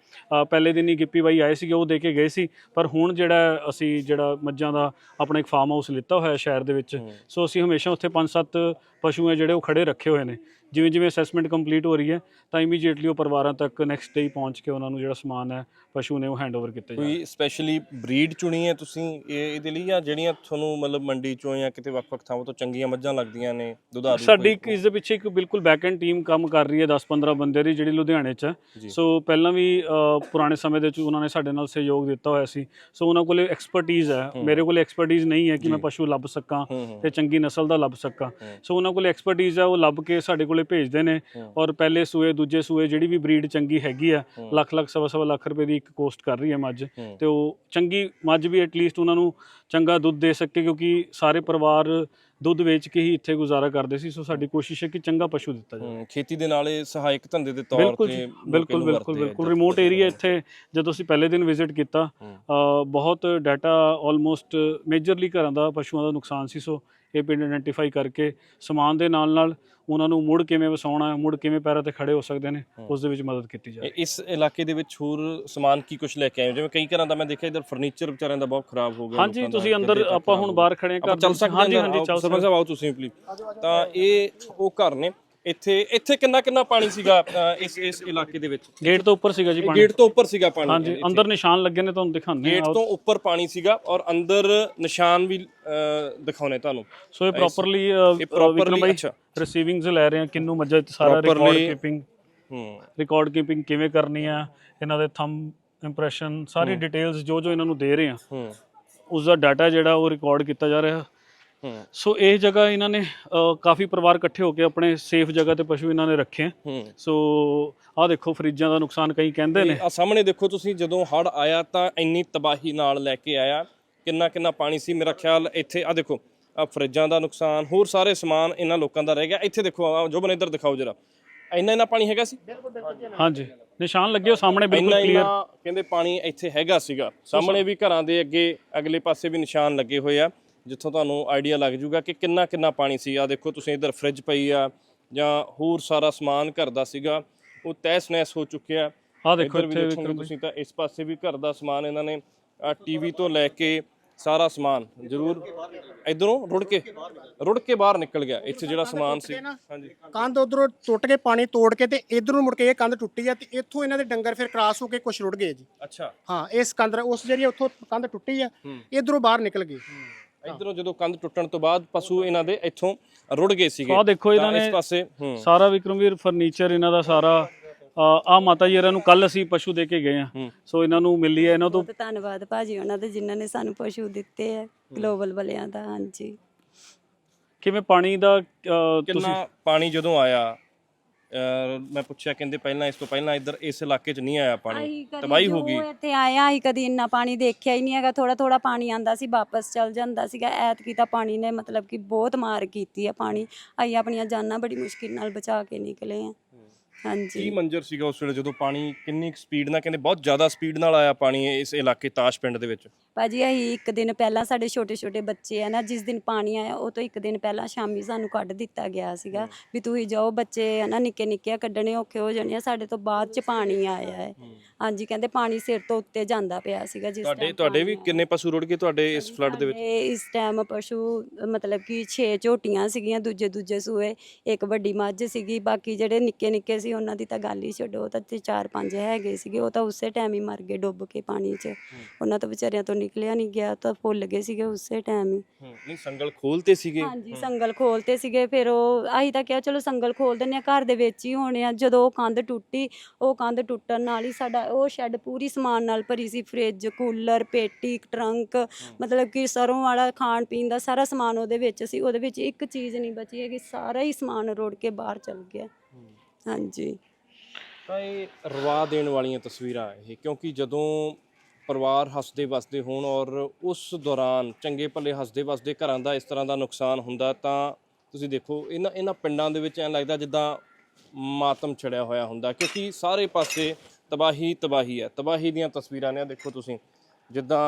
ਪਹਿਲੇ ਦਿਨ ਹੀ ਗਿੱਪੀ ਬਾਈ ਆਏ ਸੀਗੇ ਉਹ ਦੇ ਕੇ ਗਏ ਸੀ। ਪਰ ਹੁਣ ਜਿਹੜਾ ਅਸੀਂ ਜਿਹੜਾ ਮੱਝਾਂ ਦਾ ਆਪਣਾ ਇੱਕ ਫਾਰਮ ਹਾਊਸ ਲਿੱਤਾ ਹੋਇਆ ਸ਼ਹਿਰ ਦੇ ਵਿੱਚ ਸੋ ਅਸੀਂ ਹਮੇਸ਼ਾ ਉੱਥੇ 5-7 ਪਸ਼ੂ ਹੈ ਜਿਹੜੇ ਉਹ ਖੜੇ ਰੱਖੇ ਹੋਏ ਨੇ। ਜਿਵੇਂ ਜਿਵੇਂ ਅਸੈਸਮੈਂਟ ਕੰਪਲੀਟ ਹੋ ਰਹੀ ਹੈ ਤਾਂ ਇਮੀਡੀਏਟਲੀ ਉਹ ਪਰਿਵਾਰਾਂ ਤੱਕ ਨੈਕਸਟ ਡੇ ਹੀ ਪਹੁੰਚ ਕੇ ਉਹਨਾਂ ਨੂੰ ਜਿਹੜਾ ਸਮਾਨ ਹੈ ਪਸ਼ੂ ਨੇ ਉਹ ਹੈਂਡਓਵਰ ਕੀਤੇ ਜਾਣ। ਕੋਈ ਸਪੈਸ਼ਲੀ ਬਰੀਡ ਚੁਣੀ ਹੈ ਤੁਸੀਂ ਇਹ ਇਹਦੇ ਲਈ ਜਾਂ ਜਿਹੜੀਆਂ ਤੁਹਾਨੂੰ ਮਤਲਬ ਮੰਡੀ ਚੋਂ ਜਾਂ ਕਿਤੇ ਵੱਖ-ਵੱਖ ਥਾਵਾਂ ਤੋਂ ਚੰਗੀਆਂ ਮੱਝਾਂ ਲੱਗਦੀਆਂ ਨੇ ਦੁਧਾਰੂ ਸਾਡੀ ਇਸ ਦੇ ਪਿੱਛੇ ਇੱਕ ਬਿਲਕੁਲ ਬੈਕ ਐਂਡ ਟੀਮ ਕੰਮ ਕਰ ਰਹੀ ਹੈ 10-15 ਬੰਦੇ ਦੀ ਜਿਹੜੀ ਲੁਧਿਆਣੇ 'ਚ ਹੈ। ਸੋ ਪਹਿਲਾਂ ਵੀ ਅ, ਪੁਰਾਣੇ ਸਮੇਂ ਦੇ ਵਿੱਚ ਉਹਨਾਂ ਨੇ ਸਾਡੇ ਨਾਲ ਸਹਿਯੋਗ ਦਿੱਤਾ ਹੋਇਆ ਸੀ। ਸੋ ਉਹਨਾਂ ਕੋਲੇ ਐਕਸਪਰਟੀਜ਼ ਹੈ। ਮੇਰੇ ਕੋਲੇ ਐਕਸਪਰਟੀਜ਼ ਨਹੀਂ ਹੈ ਕਿ ਮੈਂ ਪਸ਼ੂ ਲੱਭ ਸਕਾਂ ਹੂੰ ਹੂੰ। ਤੇ ਚੰਗੀ ਨਸਲ ਦਾ ਲੱਭ ਸਕਾਂ। ਸੋ ਉਹਨਾਂ ਕੋਲ ਐਕਸਪਰਟੀਜ਼ ਹੈ ਉਹ ਲੱਭ ਕੇ ਸਾਡੇ ਕੋਲੇ ਭੇਜਦੇ ਨੇ। ਔਰ ਪਹਿਲੇ ਸੂਏ ਦੂਜੇ ਸੂਏ ਜਿਹੜੀ ਵੀ ਬਰੀਡ ਚੰਗੀ ਹੈਗੀ ਆ। ਲੱਖ ਲੱਖ ਸਵਾ ਸਵਾ ਲੱਖ ਰੁਪਏ ਦੀ ਇੱਕ ਕੋਸਟ ਕਰ ਰਹੀ ਹੈ ਮੱਝ। ਤੇ ਉਹ ਚੰਗੀ ਮੱਝ ਵੀ ਐਟਲੀਸਟ ਉਹਨਾਂ ਨੂੰ ਚੰਗਾ ਦੁੱਧ ਦੇ ਸਕੇ ਕਿਉਂਕਿ ਸਾਰੇ ਪਰਿਵਾਰ ਦੁੱਧ ਵੇਚ ਕੇ ਹੀ ਇੱਥੇ ਗੁਜ਼ਾਰਾ ਕਰਦੇ ਸੀ ਸੋ ਸਾਡੀ ਕੋਸ਼ਿਸ਼ ਹੈ ਕਿ ਚੰਗਾ ਪਸ਼ੂ ਦਿੱਤਾ ਜਾਵੇ। ਖੇਤੀ ਦੇ ਨਾਲ ਇਹ ਸਹਾਇਕ ਧੰਦੇ ਦੇ ਤੌਰ ਤੇ ਬਿਲਕੁਲ ਬਿਲਕੁਲ ਆ ਬਿਲਕੁਲ। ਰਿਮੋਟ ਏਰੀਆ ਇੱਥੇ ਜਦੋਂ ਅਸੀਂ ਪਹਿਲੇ ਦਿਨ ਵਿਜ਼ਿਟ ਕੀਤਾ ਬਹੁਤ ਡਾਟਾ ਆਲਮੋਸਟ ਮੇਜਰਲੀ ਘਰਾਂ ਦਾ ਪਸ਼ੂਆਂ ਦਾ ਨੁਕਸਾਨ ਸੀ ਸੋ ਇਹ ਪਿੰਡ ਆਇਡੈਂਟੀਫਾਈ ਕਰਕੇ ਸਮਾਨ ਦੇ ਨਾਲ ਨਾਲ ਉਹਨਾਂ ਨੂੰ ਮੁੜ ਕਿਵੇਂ ਵਸਾਉਣਾ ਹੈ ਮੁੜ ਕਿਵੇਂ ਪੈਰਾਂ ਤੇ ਖੜੇ ਹੋ ਸਕਦੇ ਨੇ ਉਸ ਦੇ ਵਿੱਚ ਮਦਦ ਕੀਤੀ ਜਾਵੇ। ਇਸ ਇਲਾਕੇ ਦੇ ਵਿੱਚ ਹੋਰ ਸਮਾਨ ਕੀ ਕੁਝ ਲੈ ਕੇ ਆਏ? ਜਿਵੇਂ ਕਈ ਘਰਾਂ ਦਾ ਮੈਂ ਦੇਖਿਆ ਇਧਰ ਫਰਨੀਚਰ ਵਿਚਾਰਿਆਂ ਦਾ ਬਹੁਤ ਖਰਾਬ ਹੋ ਗਿਆ ਹਾਂਜੀ ਤੁਸੀਂ ਅੰਦਰ ਆਪਾਂ ਹੁਣ ਬਾਹਰ ਖੜੇ ਆਪਾਂ ਘਰ ਹਾਂਜੀ ਹਾਂਜੀ ਚੱਲ ਸਰਪੰਚ ਸਾਹਿਬ ਆਓ ਤੁਸੀਂ ਪਲੀਜ਼ ਤਾਂ ਇਹ ਉਹ ਘਰ ਨੇ। ਇੱਥੇ ਇੱਥੇ ਕਿੰਨਾ ਕਿੰਨਾ ਪਾਣੀ ਸੀਗਾ ਅ, ਇਸ ਇਸ ਇਲਾਕੇ ਦੇ ਵਿੱਚ? ਗੇਟ ਤੋਂ ਉੱਪਰ ਸੀਗਾ ਜੀ ਪਾਣੀ। ਗੇਟ ਤੋਂ ਉੱਪਰ ਸੀਗਾ ਪਾਣੀ। ਹਾਂਜੀ ਇੱਥੇ। ਅੰਦਰ ਨਿਸ਼ਾਨ ਲੱਗੇ ਨੇ ਤੁਹਾਨੂੰ ਦਿਖਾਉਂਦੇ ਗੇਟ ਤੋਂ ਉੱਪਰ ਪਾਣੀ ਸੀਗਾ ਔਰ ਅੰਦਰ ਨਿਸ਼ਾਨ ਵੀ ਅ, ਦਿਖਾਉਣੇ ਤੁਹਾਨੂੰ। ਸੋ ਇਹ ਪ੍ਰੋਪਰਲੀ ਇਹ properly- ਵਿਕਰਮ ਭਾਈ ਅੱਛਾ। ਰਿਸੀਵਿੰਗਸ ਲੈ ਰਹੇ ਹਾਂ। ਕਿੰਨੂ ਮੱਝਾਂ ਸਾਰਾ ਰਿਕਾਰਡ Properly- ਕੀਪਿੰਗ ਹੂੰ। ਰਿਕਾਰਡ ਕੀਪਿੰਗ ਕਿਵੇਂ ਕਰਨੀ ਆ? ਇਹਨਾਂ ਦੇ ਥੰਬ ਇੰਪ੍ਰੈਸ਼ਨ ਸਾਰੀ ਡਿਟੇਲਸ ਜੋ ਜੋ ਇਹਨਾਂ ਨੂੰ ਦੇ ਰਹੇ ਆ ਹੂੰ। ਉਸ ਦਾ ਡਾਟਾ ਜਿਹੜਾ ਉਹ ਰਿਕਾਰਡ ਕੀਤਾ ਜਾ ਰਿਹਾ। ਸੋ ਇਹ ਜਗ੍ਹਾ ਇਹਨਾਂ ਨੇ ਅ, ਕਾਫੀ ਪਰਿਵਾਰ ਇਕੱਠੇ ਹੋ ਕੇ ਆਪਣੇ ਸੇਫ ਜਗ੍ਹਾ ਤੇ ਪਸ਼ੂ ਇਹਨਾਂ ਨੇ ਰੱਖੇ। ਹੂੰ। ਸੋ ਆਹ ਦੇਖੋ ਫਰਿੱਜਾਂ ਦਾ ਨੁਕਸਾਨ ਕਈ ਕਹਿੰਦੇ ਨੇ। ਆ ਸਾਹਮਣੇ ਦੇਖੋ ਤੁਸੀਂ ਜਦੋਂ ਹੜ ਆਇਆ ਤਾਂ ਇੰਨੀ ਤਬਾਹੀ ਨਾਲ ਲੈ ਕੇ ਆਇਆ। ਕਿੰਨਾ ਕਿੰਨਾ ਪਾਣੀ ਸੀ ਮੇਰਾ ਖਿਆਲ ਇੱਥੇ ਆ ਦੇਖੋ ਆ ਫਰਿੱਜਾਂ ਦਾ ਨੁਕਸਾਨ ਹੋਰ ਸਾਰੇ ਸਮਾਨ ਇਹਨਾਂ ਲੋਕਾਂ ਦਾ ਰਹਿ ਗਿਆ। ਇੱਥੇ ਦੇਖੋ ਆਹ ਜੋ ਬਨ ਇੱਧਰ ਦਿਖਾਓ ਜਰਾ। ਇੰਨਾ ਇੰਨਾ ਪਾਣੀ ਹੈਗਾ ਸੀ? ਹਾਂਜੀ। ਨਿਸ਼ਾਨ ਲੱਗੇ ਹੋ ਸਾਹਮਣੇ ਬਿਲਕੁਲ ਕਲੀਅਰ ਇੰਨਾ ਕਹਿੰਦੇ ਪਾਣੀ ਇੱਥੇ ਹੈਗਾ ਸੀਗਾ। ਸਾਹਮਣੇ ਵੀ ਘਰਾਂ ਦੇ ਅੱਗੇ ਅਗਲੇ ਪਾਸੇ ਵੀ ਨਿਸ਼ਾਨ ਲੱਗੇ ਹੋਏ ਆ। ਜਿੱਥੋਂ ਤੁਹਾਨੂੰ ਆਈਡੀਆ ਲੱਗ ਜੂਗਾ ਕਿ ਕਿੰਨਾ ਕਿੰਨਾ ਪਾਣੀ ਸੀ। ਆ ਦੇਖੋ ਤੁਸੀਂ ਇੱਧਰ ਫ੍ਰਿਜ ਪਈ ਆ ਜਾਂ ਹੋਰ ਸਾਰਾ ਸਮਾਨ ਘਰ ਦਾ ਸੀਗਾ। ਉਹ ਤਹਿਸ ਨਹਿਸ ਹੋ ਚੁੱਕਿਆ ਆਹ ਦੇਖੋ ਵੀ ਇੱਥੇ ਵਿਕਰਮ ਤੁਸੀਂ ਤਾਂ ਇਸ ਪਾਸੇ ਵੀ ਘਰ ਦਾ ਸਮਾਨ ਇਹਨਾਂ ਨੇ ਟੀਵੀ ਤੋਂ ਲੈ ਕੇ ਸਾਰਾ ਸਮਾਨ ਜ਼ਰੂਰ ਇਧਰੋਂ ਰੁੜ ਕੇ ਰੁੜ ਕੇ ਬਾਹਰ ਨਿਕਲ ਗਿਆ। ਇੱਥੇ ਜਿਹੜਾ ਸਮਾਨ ਸੀ। ਹਾਂਜੀ। ਕੰਧ ਉਧਰੋਂ ਟੁੱਟ ਕੇ ਪਾਣੀ ਤੋੜ ਕੇ ਤੇ ਇਧਰੋਂ ਮੁੜ ਕੇ ਇਹ ਕੰਧ ਟੁੱਟੀ ਆ ਤੇ ਇੱਥੋਂ ਇਹਨਾਂ ਦੇ ਡੰਗਰ ਫਿਰ ਕ੍ਰਾਸ ਹੋ ਕੇ ਕੁਝ ਰੁੜ ਗਏ ਜੀ। ਅੱਛਾ। ਹਾਂ ਇਸ ਕੰਧ ਉਸ ਜਿਹੜੀ ਉੱਥੋਂ ਕੰਧ ਟੁੱਟੀ ਆ। ਇਧਰੋਂ ਬਾਹਰ ਨਿਕਲ ਗਏ। ਇਧਰੋਂ ਜਦੋਂ ਕੰਧ ਟੁੱਟਣ ਤੋਂ ਬਾਅਦ ਪਸ਼ੂ ਇਹਨਾਂ ਦੇ ਇੱਥੋਂ ਰੁੜ ਗਏ ਸੀਗੇ। ਆਹ ਦੇਖੋ ਇਹਨਾਂ ਤਾਂ ਇਸ ਨੇ ਪਾਸੇ ਹੂੰ। ਸਾਰਾ ਵਿਕਰਮਵੀਰ ਫਰਨੀਚਰ ਇਹਨਾਂ ਦਾ ਸਾਰਾ ਆ ਮਾਤਾ ਜੀ ਇਹਨਾਂ ਨੂੰ ਕੱਲ ਅਸੀਂ ਪਸ਼ੂ ਦੇ ਕੇ ਗਏ ਆ। ਸੋ ਇਹਨਾਂ ਨੂੰ ਮਿਲੀ ਹੈ ਇਹਨਾਂ ਤੋਂ। ਬਹੁਤ ਧੰਨਵਾਦ ਭਾਜੀ ਉਹਨਾਂ ਦੇ ਜਿਨ੍ਹਾਂ ਨੇ ਸਾਨੂੰ ਪਸ਼ੂ ਦਿੱਤੇ ਆ ਗਲੋਬਲ ਵਾਲਿਆਂ ਦਾ ਹਾਂਜੀ। ਕਿਵੇਂ ਪਾਣੀ ਦਾ ਕਿੰਨਾ ਪਾਣੀ ਜਦੋਂ ਆਇਆ ਮੈਂ ਪੁੱਛਿਆ ਕਹਿੰਦੇ ਪਹਿਲਾਂ ਇਸ ਤੋਂ ਪਹਿਲਾਂ ਇੱਧਰ ਇਸ ਇਲਾਕੇ 'ਚ ਨਹੀਂ ਆਇਆ ਪਾਣੀ ਤਬਾਹੀ ਹੋ ਗਈ। ਇੱਥੇ ਆਏ ਆ ਅਸੀਂ ਕਦੀ ਇੰਨਾ ਪਾਣੀ ਦੇਖਿਆ ਹੀ ਨਹੀਂ ਹੈਗਾ ਥੋੜਾ ਥੋੜਾ ਪਾਣੀ ਆਂਦਾ ਸੀ ਵਾਪਸ ਚਲ ਜਾਂਦਾ ਸੀਗਾ। ਐਤਕੀ ਤਾਂ ਪਾਣੀ ਨੇ ਮਤਲਬ ਕਿ ਬਹੁਤ ਮਾਰ ਕੀਤੀ ਆ ਪਾਣੀ। ਅਸੀਂ ਆਪਣੀਆਂ ਜਾਨਾਂ ਬੜੀ ਮੁਸ਼ਕਿਲ ਨਾਲ ਬਚਾ ਕੇ ਨਿਕਲੇ ਆ। ਕੀ ਹਾਂਜੀ ਮੰਜ਼ਰ ਸੀਗਾ ਉਸ ਵੇਲੇ ਜਦੋਂ ਪਾਣੀ ਕਿੰਨੀ ਸਪੀਡ ਨਾਲ ਕਹਿੰਦੇ ਬਹੁਤ ਜ਼ਿਆਦਾ ਸਪੀਡ ਨਾਲ ਆਇਆ ਪਾਣੀ ਇਸ ਇਲਾਕੇ ਤਾਸ਼ ਪਿੰਡ ਦੇ ਵਿੱਚ? ਭਾਜੀ ਅਸੀਂ ਇੱਕ ਦਿਨ ਪਹਿਲਾਂ ਸਾਡੇ ਛੋਟੇ ਛੋਟੇ ਬੱਚੇ ਆ ਨਾ ਜਿਸ ਦਿਨ ਪਾਣੀ ਆਇਆ ਉਹ ਤੋਂ ਇੱਕ ਦਿਨ ਪਹਿਲਾਂ ਸ਼ਾਮੀ ਸਾਨੂੰ ਕੱਢ ਦਿੱਤਾ ਗਿਆ ਸੀਗਾ ਵੀ ਤੁਸੀਂ ਜਾਓ ਬੱਚੇ ਆ ਨਾ ਨਿੱਕੇ ਨਿੱਕੇ ਆ, ਕੱਢਣੇ ਔਖੇ ਹੋ ਜਾਣੇ ਆ ਸਾਡੇ ਤੋਂ ਬਾਅਦ ਚ ਪਾਣੀ ਆਇਆ ਹੈ। ਹਾਂਜੀ ਕਹਿੰਦੇ ਪਾਣੀ ਸਿਰ ਤੋਂ ਉੱਤੇ ਜਾਂਦਾ ਪਿਆ ਸੀਗਾ ਜਿਸ ਤੁਹਾਡੇ time ਤੁਹਾਡੇ ਵੀ। ਕਿੰਨੇ ਪਸ਼ੂ ਰੁੜ ਗਏ ਤੁਹਾਡੇ ਇਸ ਫਲੱਡ ਦੇ ਵਿੱਚ? ਸਾਡੇ ਇਸ ਟਾਈਮ ਪਸ਼ੂ ਮਤਲਬ ਕਿ 6 ਝੋਟੀਆਂ ਸੀਗੀਆਂ ਦੂਜੇ ਦੂਜੇ ਸੂਏ ਇੱਕ ਵੱਡੀ ਮੱਝ ਸੀਗੀ ਬਾਕੀ ਜਿਹੜੇ ਨਿੱਕੇ ਨਿੱਕੇ ਸੀ ਉਹਨਾਂ ਦੀ ਤਾਂ ਗੱਲ ਹੀ ਛੱਡੋ ਉਹ ਤਾਂ ਤੇ ਚਾਰ ਪੰਜ ਹੈਗੇ ਸੀਗੇ ਉਹ ਤਾਂ ਉਸੇ ਟਾਈਮ ਹੀ ਮਰ ਗਏ ਡੁੱਬ ਕੇ ਪਾਣੀ 'ਚ। ਉਹਨਾਂ ਤੋਂ ਵਿਚਾਰਿਆਂ ਤੋਂ ਨਿਕਲਿਆ ਨਹੀਂ ਗਿਆ ਤਾਂ ਫੁੱਲ ਗਏ ਸੀਗੇ ਉਸੇ ਟਾਈਮ ਹੀ। ਹੂੰ, ਨਹੀਂ ਸੰਗਲ ਖੋਲਤੇ ਸੀਗੇ। ਹਾਂਜੀ ਸੰਗਲ ਖੋਲਤੇ ਸੀਗੇ ਫਿਰ ਉਹ ਅਸੀਂ ਤਾਂ ਕਿਹਾ ਚਲੋ ਸੰਗਲ ਖੋਲ ਦਿੰਨੇ ਆ ਘਰ ਦੇ ਵਿੱਚ ਹੀ ਹੋਣੇ ਆ ਜਦੋਂ ਉਹ ਕੰਧ ਟੁੱਟੀ ਉਹ ਕੰਧ ਟੁੱਟਣ ਨਾਲ ਹੀ ਸਾਡਾ ਉਹ ਸ਼ੈੱਡ ਪੂਰੀ ਸਮਾਨ ਨਾਲ ਭਰੀ ਸੀ, ਫ੍ਰਿਜ, ਕੂਲਰ, ਪੇਟੀ, ਟਰੰਕ, ਮਤਲਬ ਕਿ ਸਰੋਂ ਵਾਲਾ ਖਾਣ ਪੀਣ ਦਾ ਸਾਰਾ ਸਮਾਨ ਉਹਦੇ ਵਿੱਚ ਸੀ, ਉਹਦੇ ਵਿੱਚ ਇੱਕ ਚੀਜ਼ ਨਹੀਂ ਬਚੀ ਹੈਗੀ, ਸਾਰਾ ਹੀ ਸਮਾਨ ਰੋੜ ਕੇ ਬਾਹਰ ਚਲ ਗਿਆ। ਹਾਂਜੀ। ਤਾਂ ਇਹ ਰਵਾ ਦੇਣ ਵਾਲੀਆਂ ਤਸਵੀਰਾਂ ਇਹ, ਕਿਉਂਕਿ ਜਦੋਂ ਪਰਿਵਾਰ ਹੱਸਦੇ ਵਸਦੇ ਹੋਣ ਔਰ ਉਸ ਦੌਰਾਨ ਚੰਗੇ ਭਲੇ ਹੱਸਦੇ ਵਸਦੇ ਘਰਾਂ ਦਾ ਇਸ ਤਰ੍ਹਾਂ ਦਾ ਨੁਕਸਾਨ ਹੁੰਦਾ, ਤਾਂ ਤੁਸੀਂ ਦੇਖੋ, ਇਹਨਾਂ ਇਹਨਾਂ ਪਿੰਡਾਂ ਦੇ ਵਿੱਚ ਐਂ ਲੱਗਦਾ ਜਿੱਦਾਂ ਮਾਤਮ ਛੜਿਆ ਹੋਇਆ ਹੁੰਦਾ, ਕਿਉਂਕਿ ਸਾਰੇ ਪਾਸੇ ਤਬਾਹੀ ਤਬਾਹੀ ਹੈ। ਤਬਾਹੀ ਦੀਆਂ ਤਸਵੀਰਾਂ ਨੇ ਆਹ ਦੇਖੋ ਤੁਸੀਂ ਜਿੱਦਾਂ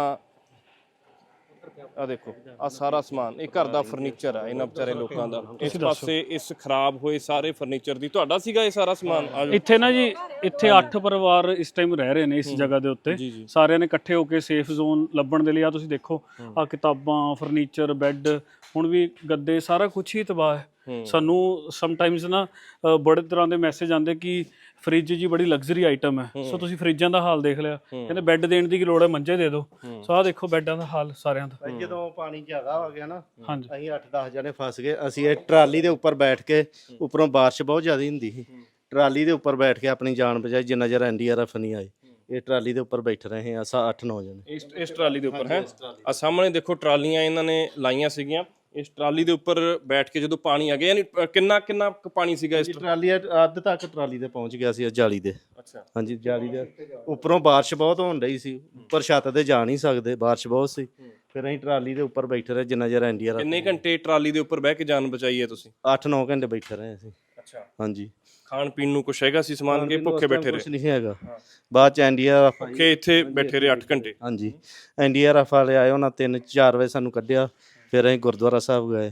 ਆ ਦੇਖੋ ਆ ਸਾਰਾ ਸਮਾਨ ਇਹ ਘਰ ਦਾ ਫਰਨੀਚਰ ਆ ਇਹਨਾਂ ਵਿਚਾਰੇ ਲੋਕਾਂ ਦਾ। ਇਸ ਪਾਸੇ ਇਸ ਖਰਾਬ ਹੋਏ ਸਾਰੇ ਫਰਨੀਚਰ ਦੀ ਤੁਹਾਡਾ ਸੀਗਾ ਇਹ ਸਾਰਾ ਸਮਾਨ? ਆ ਜਾਓ। ਇੱਥੇ ਨਾ ਜੀ ਇੱਥੇ 8 ਪਰਿਵਾਰ ਇਸ ਟਾਈਮ ਰਹਿ ਰਹੇ ਨੇ ਇਸ ਜਗ੍ਹਾ ਦੇ ਉੱਤੇ। ਜੀ, ਜੀ। ਸਾਰਿਆਂ ਨੇ ਇਕੱਠੇ ਹੋ ਕੇ ਸੇਫ ਜ਼ੋਨ ਲੱਭਣ ਦੇ ਲਈ ਆ ਤੁਸੀਂ ਦੇਖੋ ਆ ਕਿਤਾਬਾਂ ਫਰਨੀਚਰ ਬੈੱਡ ਹੁਣ ਵੀ ਗੱਦੇ ਸਾਰਾ ਕੁਝ ਹੀ ਤਬਾਹ ਹੈ। ਸਾਨੂੰ ਸਮਟਾਈਮਸ ਨਾ ਅ, ਬੜੇ ਤਰ੍ਹਾਂ ਦੇ ਮੈਸੇਜ ਆਉਂਦੇ ਕਿ ਫ੍ਰਿਜ ਜੀ ਬੜੀ ਲਗਜ਼ਰੀ ਆਈਟਮ ਹੈ। ਸੋ ਤੁਸੀਂ ਫ੍ਰਿਜਾਂ ਦਾ ਹਾਲ ਦੇਖ ਲਿਆ। ਕਹਿੰਦੇ ਬੈੱਡ ਦੇਣ ਦੀ ਕੀ ਲੋੜ ਹੈ? ਮੰਜੇ ਦੇ ਦਿਓ। ਸੋ ਆ ਦੇਖੋ ਬੈੱਡਾਂ ਦਾ ਹਾਲ ਸਾਰਿਆਂ ਦਾ। ਭਾਈ ਜਦੋਂ ਪਾਣੀ ਜ਼ਿਆਦਾ ਹੋ ਗਿਆ ਨਾ ਹਾਂਜੀ। ਅਸੀਂ 8-10 ਜਣੇ ਫਸ ਗਏ। ਅਸੀਂ ਇਹ ਟਰਾਲੀ ਦੇ ਉੱਪਰ ਬੈਠ ਕੇ ਉੱਪਰੋਂ ਬਾਰਿਸ਼ ਬਹੁਤ ਜ਼ਿਆਦਾ ਹੁੰਦੀ ਸੀ। ਟਰਾਲੀ ਦੇ ਉੱਪਰ ਬੈਠ ਕੇ ਆਪਣੀ ਜਾਨ ਬਚਾਈ ਜਿੰਨਾ ਚਿਰ ਐਨਡੀਆਰਐਫ ਨਹੀਂ ਆਏ। ਇਹ ਟਰਾਲੀ ਦੇ ਉੱਪਰ ਬੈਠ ਰਹੇ ਹਾਂ ਅਸਾਂ 8-9 ਜਣੇ। ਇਸ ਇਸ ਟਰਾਲੀ ਦੇ ਉੱਪਰ ਹੈ? ਆ ਸਾਹਮਣੇ ਦੇਖੋ ਟਰਾਲੀਆਂ ਇਹਨਾਂ ਨੇ ਲਾਈਆਂ ਸੀਗੀਆਂ। ਇਸ ਟਰਾਲੀ ਦੇ ਉੱਪਰ ਬੈਠ ਕੇ ਜਦੋਂ ਪਾਣੀ ਆ ਗਿਆ ਯਾਨੀ ਕਿੰਨਾ ਕਿੰਨਾ ਕੁ ਪਾਣੀ ਸੀਗਾ ਇਸ ਟਰਾਲੀ ਅੱਧ ਤੱਕ ਟਰਾਲੀ ਤੇ ਪਹੁੰਚ ਗਿਆ ਸੀ ਜਾਲੀ ਦੇ ਅੱਛਾ। ਹਾਂਜੀ ਜਾਲੀ ਦੇ ਉੱਪਰੋਂ ਬਾਰਿਸ਼ ਬਹੁਤ ਹੋਣ ਰਹੀ ਸੀ। ਉੱਪਰ ਛੱਤ ਤੇ ਜਾ ਨਹੀਂ ਸਕਦੇ ਬਾਰਿਸ਼ ਬਹੁਤ ਸੀ। ਫਿਰ ਅਸੀਂ ਟਰਾਲੀ ਦੇ ਉੱਪਰ ਬੈਠੇ ਰਹੇ ਜਿੰਨਾ ਚਿਰ ਐਨਡੀਆਰਐਫ ਕਿੰਨੇ ਘੰਟੇ ਟਰਾਲੀ ਦੇ ਉੱਪਰ ਬਹਿ ਕੇ ਜਾਨ ਬਚਾਈ ਹੈ ਤੁਸੀਂ? 8-9 ਘੰਟੇ ਬੈਠੇ ਰਹੇ ਅਸੀਂ। ਅੱਛਾ। ਹਾਂਜੀ। ਖਾਣ ਪੀਣ ਨੂੰ ਕੁਛ ਹੈਗਾ ਸੀ ਸਮਾਨ ਕੇ? ਭੁੱਖੇ ਬੈਠੇ ਕੁਝ ਰਹੇ ਨਹੀਂ ਹੈਗਾ। ਬਾਅਦ ਚ ਐਨਡੀਆਰਐਫ ਕਿ ਇੱਥੇ ਬੈਠੇ ਰਹੇ 8 ਘੰਟੇ। ਹਾਂਜੀ। ਐਨਡੀਆਰਐਫ ਵਾਲੇ ਆਏ ਉਹਨਾਂ 3-4 ਵਜੇ ਸਾਨੂੰ ਕੱਢਿਆ। ਫਿਰ ਅਸੀਂ ਗੁਰਦੁਆਰਾ ਸਾਹਿਬ ਗਏ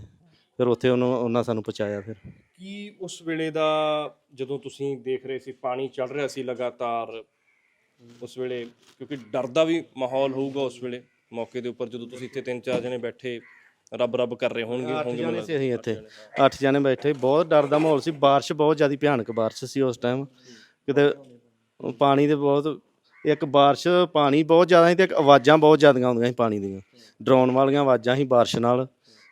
ਫਿਰ ਉੱਥੇ ਉਹਨੂੰ ਉਹਨਾਂ ਸਾਨੂੰ ਪਹੁੰਚਾਇਆ ਫਿਰ। ਕੀ ਉਸ ਵੇਲੇ ਦਾ ਜਦੋਂ ਤੁਸੀਂ ਦੇਖ ਰਹੇ ਸੀ ਪਾਣੀ ਚੱਲ ਰਿਹਾ ਸੀ ਲਗਾਤਾਰ ਉਸ ਵੇਲੇ ਕਿਉਂਕਿ ਡਰ ਦਾ ਵੀ ਮਾਹੌਲ ਹੋਊਗਾ ਉਸ ਵੇਲੇ ਮੌਕੇ ਦੇ ਉੱਪਰ ਜਦੋਂ ਤੁਸੀਂ ਇੱਥੇ ਤਿੰਨ ਚਾਰ ਜਣੇ ਬੈਠੇ ਰੱਬ ਰੱਬ ਕਰ ਰਹੇ ਹੋਣਗੇ ਅੱਠ ਹੋਣਗੇ ਜਣੇ ਸੀ ਅਸੀਂ ਇੱਥੇ ਅੱਠ ਜਣੇ ਬੈਠੇ ਬਹੁਤ ਡਰ ਦਾ ਮਾਹੌਲ ਸੀ ਬਾਰਿਸ਼ ਬਹੁਤ ਜ਼ਿਆਦਾ ਭਿਆਨਕ ਬਾਰਿਸ਼ ਸੀ ਉਸ ਟਾਈਮ ਕਿਤੇ ਪਾਣੀ ਦੇ ਬਹੁਤ ਇੱਕ ਬਾਰਿਸ਼ ਪਾਣੀ ਬਹੁਤ ਜ਼ਿਆਦਾ ਸੀ ਤੇ ਇੱਕ ਆਵਾਜ਼ਾਂ ਬਹੁਤ ਜ਼ਿਆਦੀਆਂ ਆਉਂਦੀਆਂ ਸੀ ਪਾਣੀ ਦੀਆਂ। ਡਰਾਉਣ ਵਾਲੀਆਂ ਆਵਾਜ਼ਾਂ ਸੀ ਬਾਰਿਸ਼ ਨਾਲ।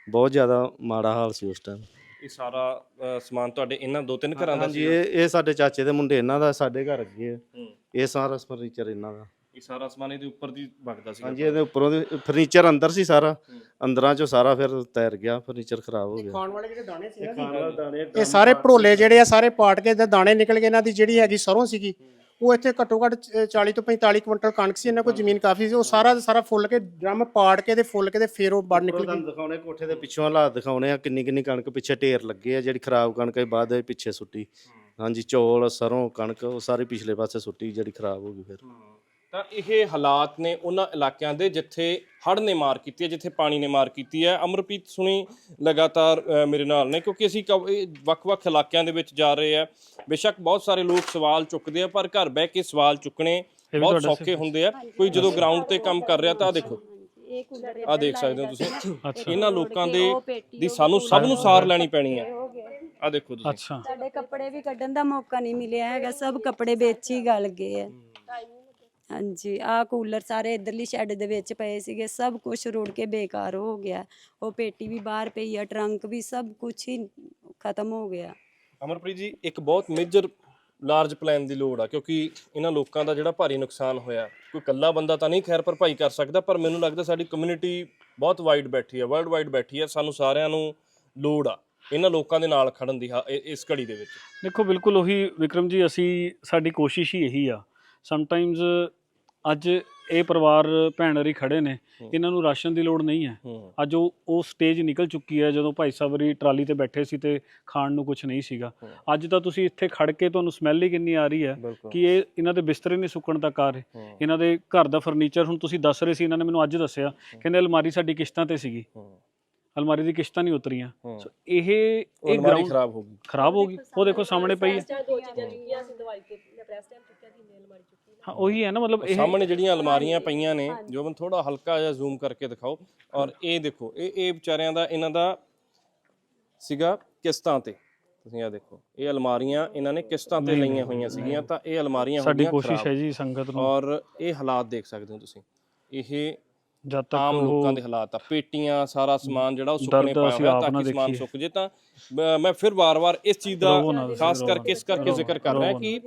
ਬਹੁਤ ਜ਼ਿਆਦਾ ਮਾੜਾ ਹਾਲ ਸੀ ਉਸ ਟਾਈਮ ਇਹ ਸਾਰਾ ਅ, ਸਮਾਨ ਤੁਹਾਡੇ ਇਹਨਾਂ ਦੋ ਤਿੰਨ ਘਰਾਂ ਦਾ ਹਾਂਜੀ ਸੀ ਇਹ ਇਹ ਸਾਡੇ ਚਾਚੇ ਦੇ ਮੁੰਡੇ ਇਹਨਾਂ ਦਾ ਸਾਡੇ ਘਰ ਅੱਗੇ ਹੈ। ਇਹ ਸਾਰਾ ਫਰਨੀਚਰ ਇਹਨਾਂ ਦਾ। ਇਹ ਸਾਰਾ ਸਮਾਨ ਇਹਦੇ ਉੱਪਰ ਦੀ ਵਗਦਾ ਸੀ ਹਾਂਜੀ ਇਹਦੇ ਉੱਪਰੋਂ ਦੇ ਫਰਨੀਚਰ ਅੰਦਰ ਸੀ ਸਾਰਾ। ਅੰਦਰਾਂ ਚੋਂ ਸਾਰਾ ਫਿਰ ਤੈਰ ਗਿਆ ਫਰਨੀਚਰ ਖਰਾਬ ਹੋ ਗਿਆ। ਖਾਣ ਵਾਲੇ ਜਿਹੜੇ ਦਾਣੇ ਸੀ ਨਾ ਖਾਣ ਵਾਲੇ ਦਾਣੇ ਇਹ ਸਾਰੇ ਭੜੋਲੇ ਜਿਹੜੇ ਆ ਸਾਰੇ ਪਾਟ ਕੇ ਤੇ ਦਾਣੇ ਨਿਕਲ ਗਏ ਇਹਨਾਂ ਦੀ ਜਿਹੜੀ ਹੈਗੀ ਸਰੋਂ ਸੀਗੀ। ਉਹ ਇੱਥੇ ਘੱਟੋ ਘੱਟ ਅ, 40 ਤੋਂ 45 ਕੁਇੰਟਲ ਕਣਕ ਸੀ ਇਹਨਾਂ ਕੋਲ ਜ਼ਮੀਨ ਕਾਫੀ ਸੀ। ਉਹ ਸਾਰਾ ਦਾ ਸਾਰਾ ਫੁੱਲ ਕੇ ਡਰਮ ਪਾੜ ਕੇ ਤੇ ਫੁੱਲ ਕੇ ਤੇ ਫੇਰ ਉਹ ਬਾਹਰ ਨਿਕਲ ਗਈ। ਤੁਹਾਨੂੰ ਦਿਖਾਉਣੇ ਕੋਠੇ ਦੇ ਪਿੱਛੋਂ ਹਾਲਾਤ ਦਿਖਾਉਣੇ ਆ ਕਿੰਨੀ ਕਿੰਨੀ ਕਣਕ ਪਿੱਛੇ ਢੇਰ ਲੱਗੇ ਆ ਜਿਹੜੀ ਖਰਾਬ ਕਣਕ ਹੈ ਬਾਅਦ ਦੇ ਪਿੱਛੇ ਸੁੱਟੀ। ਹਾਂਜੀ ਚੌਲ ਸਰੋਂ ਕਣਕ ਉਹ ਸਾਰੇ ਪਿਛਲੇ ਪਾਸੇ ਸੁੱਟੀ ਜਿਹੜੀ ਖਰਾਬ ਹੋ ਗਈ ਫਿਰ। ਤਾਂ ਇਹ ਹਾਲਾਤ ਨੇ ਉਹਨਾਂ ਇਲਾਕਿਆਂ ਦੇ ਜਿੱਥੇ ਹੜ੍ਹ ਨੇ ਮਾਰ ਕੀਤੀ ਹੈ ਜਿੱਥੇ ਪਾਣੀ ਨੇ ਮਾਰ ਕੀਤੀ ਹੈ। ਅਮਰਪ੍ਰੀਤ ਸੁਣੀ ਲਗਾਤਾਰ ਅ, ਮੇਰੇ ਨਾਲ ਨੇ ਕਿਉਂਕਿ ਅਸੀਂ ਇਹ ਵੱਖ-ਵੱਖ ਇਲਾਕਿਆਂ ਦੇ ਵਿੱਚ ਜਾ ਰਹੇ ਆ ਬੇਸ਼ੱਕ ਬਹੁਤ ਸਾਰੇ ਲੋਕ ਸਵਾਲ ਚੁੱਕਦੇ ਆ ਪਰ ਘਰ ਬਹਿ ਕੇ ਸਵਾਲ ਚੁੱਕਣੇ ਬਹੁਤ ਸੌਖੇ ਹੁੰਦੇ ਆ। ਕੋਈ ਜਦੋਂ ਗਰਾਊਂਡ ਤੇ ਕੰਮ ਕਰ ਰਿਹਾ ਤਾਂ ਆਹ ਦੇਖੋ। ਇਹ ਕੂਲਰ ਆ ਦੇਖ ਸਕਦੇ ਹੋ ਤੁਸੀਂ। ਇਹਨਾਂ ਲੋਕਾਂ ਦੇ ਦੀ ਸਾਨੂੰ ਸਭ ਨੂੰ ਸਾਰ ਲੈਣੀ ਪੈਣੀ ਹੈ ਆ ਦੇਖੋ ਤੁਸੀਂ। ਅੱਛਾ। ਸਾਡੇ ਕੱਪੜੇ ਵੀ ਕੱਢਣ ਦਾ ਮੌਕਾ ਨਹੀਂ ਮਿਲਿਆ ਹੈਗਾ ਸਭ ਕੱਪੜੇ ਵਿੱਚ ਹੀ ਗਲ ਗਏ ਆ। ਹਾਂਜੀ ਆ ਕੂਲਰ ਸਾਰੇ ਇਧਰਲੀ ਸ਼ੈੱਡ ਦੇ ਵਿੱਚ ਪਏ ਸੀਗੇ ਸਭ ਕੁਝ ਰੁੜ ਕੇ ਬੇਕਾਰ ਹੋ ਗਿਆ। ਉਹ ਪੇਟੀ ਵੀ ਬਾਹਰ ਪਈ ਆ ਟਰੰਕ ਵੀ ਸਭ ਕੁਝ ਹੀ ਖਤਮ ਹੋ ਗਿਆ। ਅਮਰਪ੍ਰੀਤ ਜੀ ਇੱਕ ਬਹੁਤ ਮੇਜਰ ਲਾਰਜ ਪਲਾਨ ਦੀ ਲੋੜ ਆ ਕਿਉਂਕਿ ਇਹਨਾਂ ਲੋਕਾਂ ਦਾ ਜਿਹੜਾ ਭਾਰੀ ਨੁਕਸਾਨ ਹੋਇਆ ਕੋਈ ਇਕੱਲਾ ਬੰਦਾ ਤਾਂ ਨਹੀਂ ਖੈਰ ਭਰਪਾਈ ਕਰ ਸਕਦਾ ਪਰ ਮੈਨੂੰ ਲੱਗਦਾ ਸਾਡੀ ਕਮਿਊਨਿਟੀ ਬਹੁਤ ਵਾਈਡ ਬੈਠੀ ਆ ਵਰਲਡ ਵਾਈਡ ਬੈਠੀ ਆ ਸਾਨੂੰ ਸਾਰਿਆਂ ਨੂੰ ਲੋੜ ਆ ਇਹਨਾਂ ਲੋਕਾਂ ਦੇ ਨਾਲ ਖੜਨ ਦੀ ਇਸ ਘੜੀ ਦੇ ਵਿੱਚ। ਦੇਖੋ ਬਿਲਕੁਲ ਉਹੀ ਵਿਕਰਮ ਜੀ ਅਸੀਂ ਸਾਡੀ ਕੋਸ਼ਿਸ਼ ਹੀ ਇਹੀ ਆ। ਸਮਟਾਈਮਸ ਅੱਜ ਇਹ ਪਰਿਵਾਰ ਭੈਣ ਹਰੀ ਖੜੇ ਨੇ ਇਹਨਾਂ ਨੂੰ ਰਾਸ਼ਨ ਦੀ ਲੋੜ ਨਹੀਂ ਹੈ। ਅੱਜ ਉਹ ਉਹ ਸਟੇਜ ਨਿਕਲ ਚੁੱਕੀ ਹੈ ਜਦੋਂ ਭਾਈ ਸਾਹਿਬ ਰੀ ਟਰਾਲੀ ਤੇ ਬੈਠੇ ਸੀ ਤੇ ਖਾਣ ਨੂੰ ਕੁਝ ਨਹੀਂ ਸੀਗਾ। ਅੱਜ ਤਾਂ ਤੁਸੀਂ ਇੱਥੇ ਖੜ ਕੇ ਤੁਹਾਨੂੰ ਸਮੈਲ ਹੀ ਕਿੰਨੀ ਆ ਰਹੀ ਹੈ ਕਿ ਇਹ ਇਹਨਾਂ ਦੇ ਬਿਸਤਰੇ ਨਹੀਂ ਸੁੱਕਣ ਦਾ ਕਾਰ ਇਹਨਾਂ ਦੇ ਘਰ ਦਾ ਫਰਨੀਚਰ ਹੁਣ ਤੁਸੀਂ ਦੱਸ ਰਹੇ ਸੀ ਇਹਨਾਂ ਨੇ ਮੈਨੂੰ ਅੱਜ ਦੱਸਿਆ ਕਹਿੰਦੇ ਅਲਮਾਰੀ ਸਾਡੀ ਕਿਸ਼ਤਾਂ ਤੇ ਸੀਗੀ। ਅਲਮਾਰੀ ਦੀ ਕਿਸ਼ਤਾਂ ਨਹੀਂ ਉਤਰੀਆਂ। ਸੋ ਇਹ ਇਹ ਅਲਮਾਰੀ ਗਰਾਊਂਡ ਖਰਾਬ ਹੋ ਗਈ। ਖਰਾਬ ਹੋ ਗਈ। ਉਹ ਦੇਖੋ ਸਾਹਮਣੇ ਪਈ ਹੈ। ਦੋ ਚੀਜ਼ਾਂ ਚੁੱਕੀਆਂ ਸੀ ਦਵਾਈ ਤੇ ਮੈਂ ਪ੍ਰੈਸ ਟਾਈਮ ਚੁੱਕਿਆ ਸੀ ਮੇਲ ਮਾਰੀ ਚੁੱਕੀ ਹਾਂ ਉਹੀ ਹੈ ਨਾ ਮਤਲਬ ਇਹ ਸਾਹਮਣੇ ਜਿਹੜੀਆਂ ਅਲਮਾਰੀਆਂ ਪਈਆਂ ਨੇ ਜੋ ਮੈਂ ਥੋੜਾ ਹਲਕਾ ਜਿਹਾ ਜ਼ੂਮ ਕਰਕੇ ਦਿਖਾਓ। ਔਰ ਇਹ ਦੇਖੋ ਇਹ ਇਹ ਵਿਚਾਰਿਆਂ ਦਾ ਇਹਨਾਂ ਦਾ ਸੀਗਾ ਕਿਸ਼ਤਾਂ ਤੇ। ਤੁਸੀਂ ਆ ਦੇਖੋ ਇਹ ਅਲਮਾਰੀਆਂ ਇਹਨਾਂ ਨੇ ਕਿਸ਼ਤਾਂ ਤੇ ਲਈਆਂ ਹੋਈਆਂ ਸੀਗੀਆਂ ਤਾਂ ਇਹ ਅਲਮਾਰੀਆਂ ਸਾਡੀ ਕੋਸ਼ਿਸ਼ ਖਰਾਬ। ਹੈ ਜੀ ਸੰਗਤ ਨੂੰ। ਔਰ ਇਹ ਹਾਲਾਤ ਦੇਖ ਸਕਦੇ ਹੋ ਤੁਸੀਂ। ਇਹ ਜਦ ਤੱਕ ਆਮ ਲੋਕਾਂ ਦੇ ਹਾਲਾਤ ਆ ਪੇਟੀਆਂ ਸਾਰਾ ਸਮਾਨ ਜਿਹੜਾ ਉਹ ਸੁੱਕਣੇ ਪਾਇਆ ਹੋਇਆ ਤਾਂ ਕਿ ਸਮਾਨ। ਸੁੱਕ ਜੇ ਤਾਂ ਮੈਂ ਫਿਰ ਵਾਰ-ਵਾਰ ਇਸ ਚੀਜ਼ ਦਾ ਖਾਸ ਕਰਕੇ ਇਸ। ਕਰਕੇ ਜ਼ਿਕਰ ਕਰ ਰਿਹਾ ਕਿ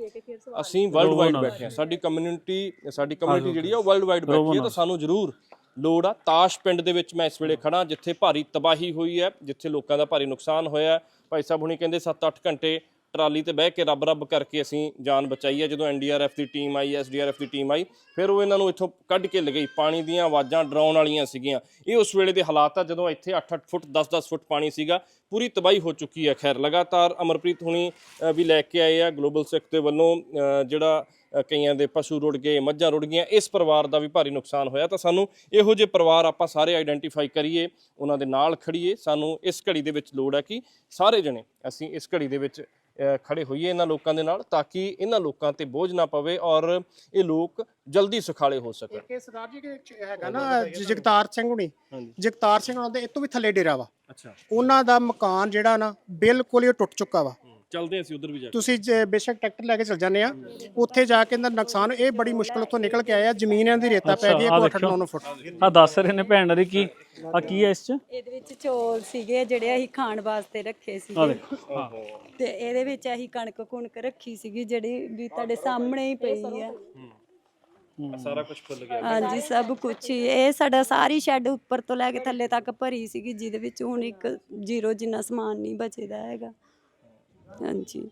ਅਸੀਂ ਵਰਲਡ ਵਾਈਡ ਬੈਠੇ ਹਾਂ ਸਾਡੀ ਕਮਿਊਨਿਟੀ ਸਾਡੀ ਕਮਿਊਨਿਟੀ ਜਿਹੜੀ ਆ ਉਹ ਵਰਲਡ ਵਾਈਡ ਬੈਠੀ ਹੈ ਤਾਂ ਸਾਨੂੰ ਜ਼ਰੂਰ ਲੋੜ ਆ ਤਾਸ਼ ਪਿੰਡ ਦੇ ਵਿੱਚ ਮੈਂ ਇਸ ਵੇਲੇ ਖੜਾ ਜਿੱਥੇ ਭਾਰੀ ਤਬਾਹੀ ਹੋਈ ਹੈ ਜਿੱਥੇ ਲੋਕਾਂ ਦਾ ਭਾਰੀ ਨੁਕਸਾਨ ਹੋਇਆ। ਭਾਈ ਸਾਹਿਬ ਹੁਣੀ ਕਹਿੰਦੇ 7-8 ਘੰਟੇ ਟਰਾਲੀ ਤੇ ਬਹਿ ਕੇ ਰੱਬ ਰੱਬ ਕਰਕੇ ਅਸੀਂ ਜਾਨ ਬਚਾਈ ਹੈ। ਜਦੋਂ ਐਨਡੀਆਰਐਫ ਦੀ ਟੀਮ ਆਈ ਐਸਡੀਆਰਐਫ ਦੀ ਟੀਮ ਆਈ, ਫਿਰ ਉਹ ਇਹਨਾਂ ਨੂੰ ਇੱਥੋਂ ਕੱਢ ਕੇ ਲਗਈ ਪਾਣੀ ਦੀਆਂ ਆਵਾਜ਼ਾਂ ਡਰਾਉਣ ਵਾਲੀਆਂ ਸੀਗੀਆਂ। ਇਹ ਉਸ ਵੇਲੇ ਦੇ ਹਾਲਾਤ ਆ, ਜਦੋਂ ਇੱਥੇ 8-8 ਫੁੱਟ 10-10 ਫੁੱਟ ਪਾਣੀ ਸੀਗਾ। ਪੂਰੀ ਤਬਾਹੀ ਹੋ ਚੁੱਕੀ ਹੈ। ਖੈਰ, ਲਗਾਤਾਰ ਅਮਰਪ੍ਰੀਤ ਹੁਣੀ ਵੀ ਲੈ ਕੇ ਆਏ ਆ। ਗਲੋਬਲ ਸਿੱਖ ਦੇ ਵੱਲੋਂ ਜਿਹੜਾ ਕਈਆਂ ਦੇ ਪਸ਼ੂ ਰੁੜ ਗਏ, ਮੱਝਾਂ ਰੁੜ ਗਈਆਂ, ਇਸ ਪਰਿਵਾਰ ਦਾ ਵੀ ਭਾਰੀ ਨੁਕਸਾਨ ਹੋਇਆ। ਤਾਂ ਸਾਨੂੰ ਇਹੋ ਜਿਹੇ ਪਰਿਵਾਰ ਆਪਾਂ ਸਾਰੇ ਆਈਡੈਂਟੀਫਾਈ ਕਰੀਏ, ਉਹਨਾਂ ਦੇ ਨਾਲ ਖੜੀਏ ਸਾਨੂੰ ਇਸ ਘੜੀ ਦੇ ਵਿੱਚ ਲੋੜ ਹੈ ਕਿ ਸਾਰੇ ਜਣੇ ਅਸੀਂ ਇਸ ਘੜੀ ਦੇ ਵਿੱਚ ਖੜੇ ਹੋਈਏ ਇਹਨਾਂ ਲੋਕਾਂ ਦੇ ਨਾਲ ਤਾਂ ਕਿ ਇਹਨਾਂ ਲੋਕਾਂ ਤੇ ਬੋਝ ਨਾ ਪਵੇ ਔਰ ਇਹ ਲੋਕ ਜਲਦੀ ਸੁਖਾਲੇ ਹੋ ਸਕਣ। ਇੱਕ ਇਹ ਸਰਦਾਰ ਜੀ ਕਿ ਹੈਗਾ ਨਾ ਜਗਤਾਰ ਸਿੰਘ ਹੁਣੀ। ਜਗਤਾਰ ਸਿੰਘ ਉਹਨਾਂ ਦੇ ਇਹ ਤੋਂ ਵੀ ਥੱਲੇ ਡੇਰਾ ਵਾ। ਅੱਛਾ। ਉਹਨਾਂ ਦਾ ਮਕਾਨ ਜਿਹੜਾ ਨਾ ਬਿਲਕੁਲ ਹੀ ਟੁੱਟ ਚੁੱਕਾ ਵਾ। ਚਲਦੇ ਅਸੀਂ ਉਧਰ ਵੀ ਜਾ ਤੁਸੀਂ ਜੇ ਬੇਸ਼ੱਕ ਟਰੈਕਟਰ ਲੈ ਕੇ ਚਲ ਜਾਂਦੇ ਆ ਉੱਥੇ ਜਾ ਕੇ ਇਹਦਾ ਨੁਕਸਾਨ ਇਹ ਬੜੀ ਮੁਸ਼ਕਲ ਉੱਥੋਂ ਨਿਕਲ ਕੇ ਆਇਆ ਜ਼ਮੀਨ ਇਹਨਾਂ ਦੀ ਰੇਤਾ ਪੈ ਗਈ ਆਹ ਹੈ ਦੇਖਿਓ। 8-9 ਫੁੱਟ। ਆ ਦੱਸ ਰਹੇ ਨੇ ਭੈਣ ਹਰੀ ਕੀ ਆ ਕੀ ਹੈ ਇਸ ਚ? ਇਹਦੇ ਵਿੱਚ ਚੌਲ ਸੀਗੇ ਜਿਹੜੇ ਅਸੀਂ ਖਾਣ ਵਾਸਤੇ ਰੱਖੇ ਆ ਸੀਗੇ ਦੇਖੋ। ਹਾਂ ਤੇ ਇਹਦੇ ਵਿੱਚ ਅਸੀਂ ਕਣਕ ਕੁਣਕ ਰੱਖੀ ਸੀਗੀ ਜਿਹੜੀ ਵੀ ਤੁਹਾਡੇ ਸਾਹਮਣੇ ਹੀ ਪਈ ਆ। ਸਾਰਾ ਕੁਝ ਖੁੱਲ ਗਿਆ। ਹਾਂਜੀ ਸਭ ਕੁਝ ਹੀ। ਇਹ ਸਾਡਾ ਸਾਰੀ ਸ਼ੈੱਡ ਉੱਪਰ ਤੋਂ ਲੈ ਕੇ ਥੱਲੇ ਤੱਕ ਭਰੀ ਸੀਗੀ ਜਿਹਦੇ ਵਿੱਚ ਹੁਣ ਇੱਕ ਜ਼ੀਰੋ ਜਿੰਨਾ ਸਮਾਨ ਨਹੀਂ ਬਚੇਦਾ ਹੈਗਾ। ਹਾਂਜੀ।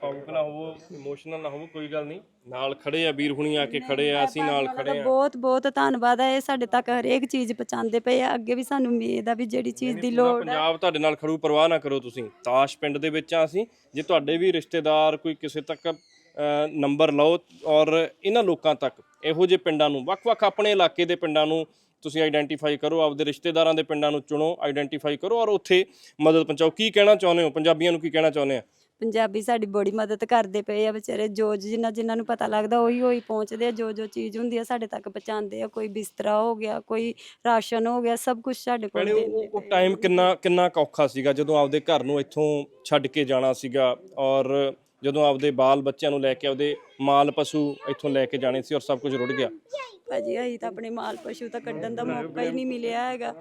ਭਾਵੁਕ ਨਾ ਹੋਵੋ ਇਮੋਸ਼ਨਲ ਨਾ ਹੋਵੋ ਕੋਈ ਗੱਲ ਨਹੀਂ। ਨਾਲ ਖੜੇ ਆ ਵੀਰ ਹੁਣੀ ਆ ਕੇ ਖੜੇ ਆ ਅਸੀਂ ਨਾਲ ਖੜੇ ਆ। ਬਹੁਤ ਬਹੁਤ ਧੰਨਵਾਦ ਹੈ ਇਹ ਸਾਡੇ ਤੱਕ ਹਰੇਕ ਚੀਜ਼ ਪਹੁੰਚਾਉਂਦੇ ਪਏ ਆ। ਅੱਗੇ ਵੀ ਸਾਨੂੰ ਉਮੀਦ ਆ ਵੀ ਜਿਹੜੀ ਚੀਜ਼ ਦੀ ਲੋੜ ਹੈ ਪੰਜਾਬ ਤੁਹਾਡੇ ਨਾਲ ਖੜੂ ਪਰਵਾਹ ਨਾ ਕਰੋ ਤੁਸੀਂ। ਤਾਸ਼ ਪਿੰਡ ਦੇ ਵਿੱਚ ਆ ਅਸੀਂ। ਜੇ ਤੁਹਾਡੇ ਵੀ ਰਿਸ਼ਤੇਦਾਰ ਕੋਈ ਕਿਸੇ ਤੱਕ ਨੰਬਰ ਲਓ ਔਰ ਇਹਨਾਂ ਲੋਕਾਂ ਤੱਕ ਇਹੋ ਜਿਹੇ ਪਿੰਡਾਂ ਨੂੰ ਵੱਖ-ਵੱਖ ਆਪਣੇ ਇਲਾਕੇ ਦੇ ਪਿੰਡਾਂ ਨੂੰ ਤੁਸੀਂ ਆਈਡੈਂਟੀਫਾਈ ਕਰੋ ਆਪਦੇ ਰਿਸ਼ਤੇਦਾਰਾਂ ਦੇ ਪਿੰਡਾਂ ਨੂੰ ਚੁਣੋ ਆਈਡੈਂਟੀਫਾਈ ਕਰੋ ਔਰ ਉੱਥੇ ਮਦਦ ਪਹੁੰਚਾਓ। ਕੀ ਕਹਿਣਾ ਚਾਹੁੰਦੇ ਹੋ? ਪੰਜਾਬੀਆਂ ਨੂੰ ਕੀ ਕਹਿਣਾ ਚਾਹੁੰਦੇ ਆ? ਪੰਜਾਬੀ ਸਾਡੀ ਬੜੀ ਮਦਦ ਕਰਦੇ ਪਏ ਆ ਵਿਚਾਰੇ। ਜੋ ਜਿੰਨਾ ਜਿਨ੍ਹਾਂ ਨੂੰ ਪਤਾ ਲੱਗਦਾ ਉਹੀ ਉਹੀ ਪਹੁੰਚਦੇ ਆ। ਜੋ ਜੋ ਚੀਜ਼ ਹੁੰਦੀ ਆ ਸਾਡੇ ਤੱਕ ਪਹੁੰਚਾਉਂਦੇ ਆ। ਕੋਈ ਬਿਸਤਰਾ ਹੋ ਗਿਆ ਕੋਈ ਰਾਸ਼ਨ ਹੋ ਗਿਆ ਸਭ ਕੁਝ ਸਾਡੇ ਕੋਲ ਦਿੰਦੇ ਉਹ ਟਾਈਮ ਕਿੰਨਾ ਕਿੰਨਾ ਔਖਾ ਸੀਗਾ ਜਦੋਂ ਆਪਦੇ ਘਰ ਨੂੰ ਇੱਥੋਂ ਛੱਡ ਕੇ ਜਾਣਾ ਸੀਗਾ ਔਰ ਜਦੋਂ ਆਪਦੇ ਬਾਲ ਬੱਚਿਆਂ ਨੂੰ ਲੈ ਕੇ ਆਪਦੇ ਮਾਲ ਪਸ਼ੂ ਇੱਥੋਂ ਲੈ ਕੇ ਜਾਣੇ ਸੀ ਔਰ ਸਭ ਕੁਝ ਰੁੜ ਗਿਆ। ਭਾਜੀ ਅਸੀਂ ਤਾਂ ਆਪਣੇ ਮਾਲ ਪਸ਼ੂ ਤਾਂ ਕੱਢਣ ਦਾ ਮੌਕਾ ਹੀ ਨਹੀਂ ਮਿਲਿਆ ਹੈਗਾ।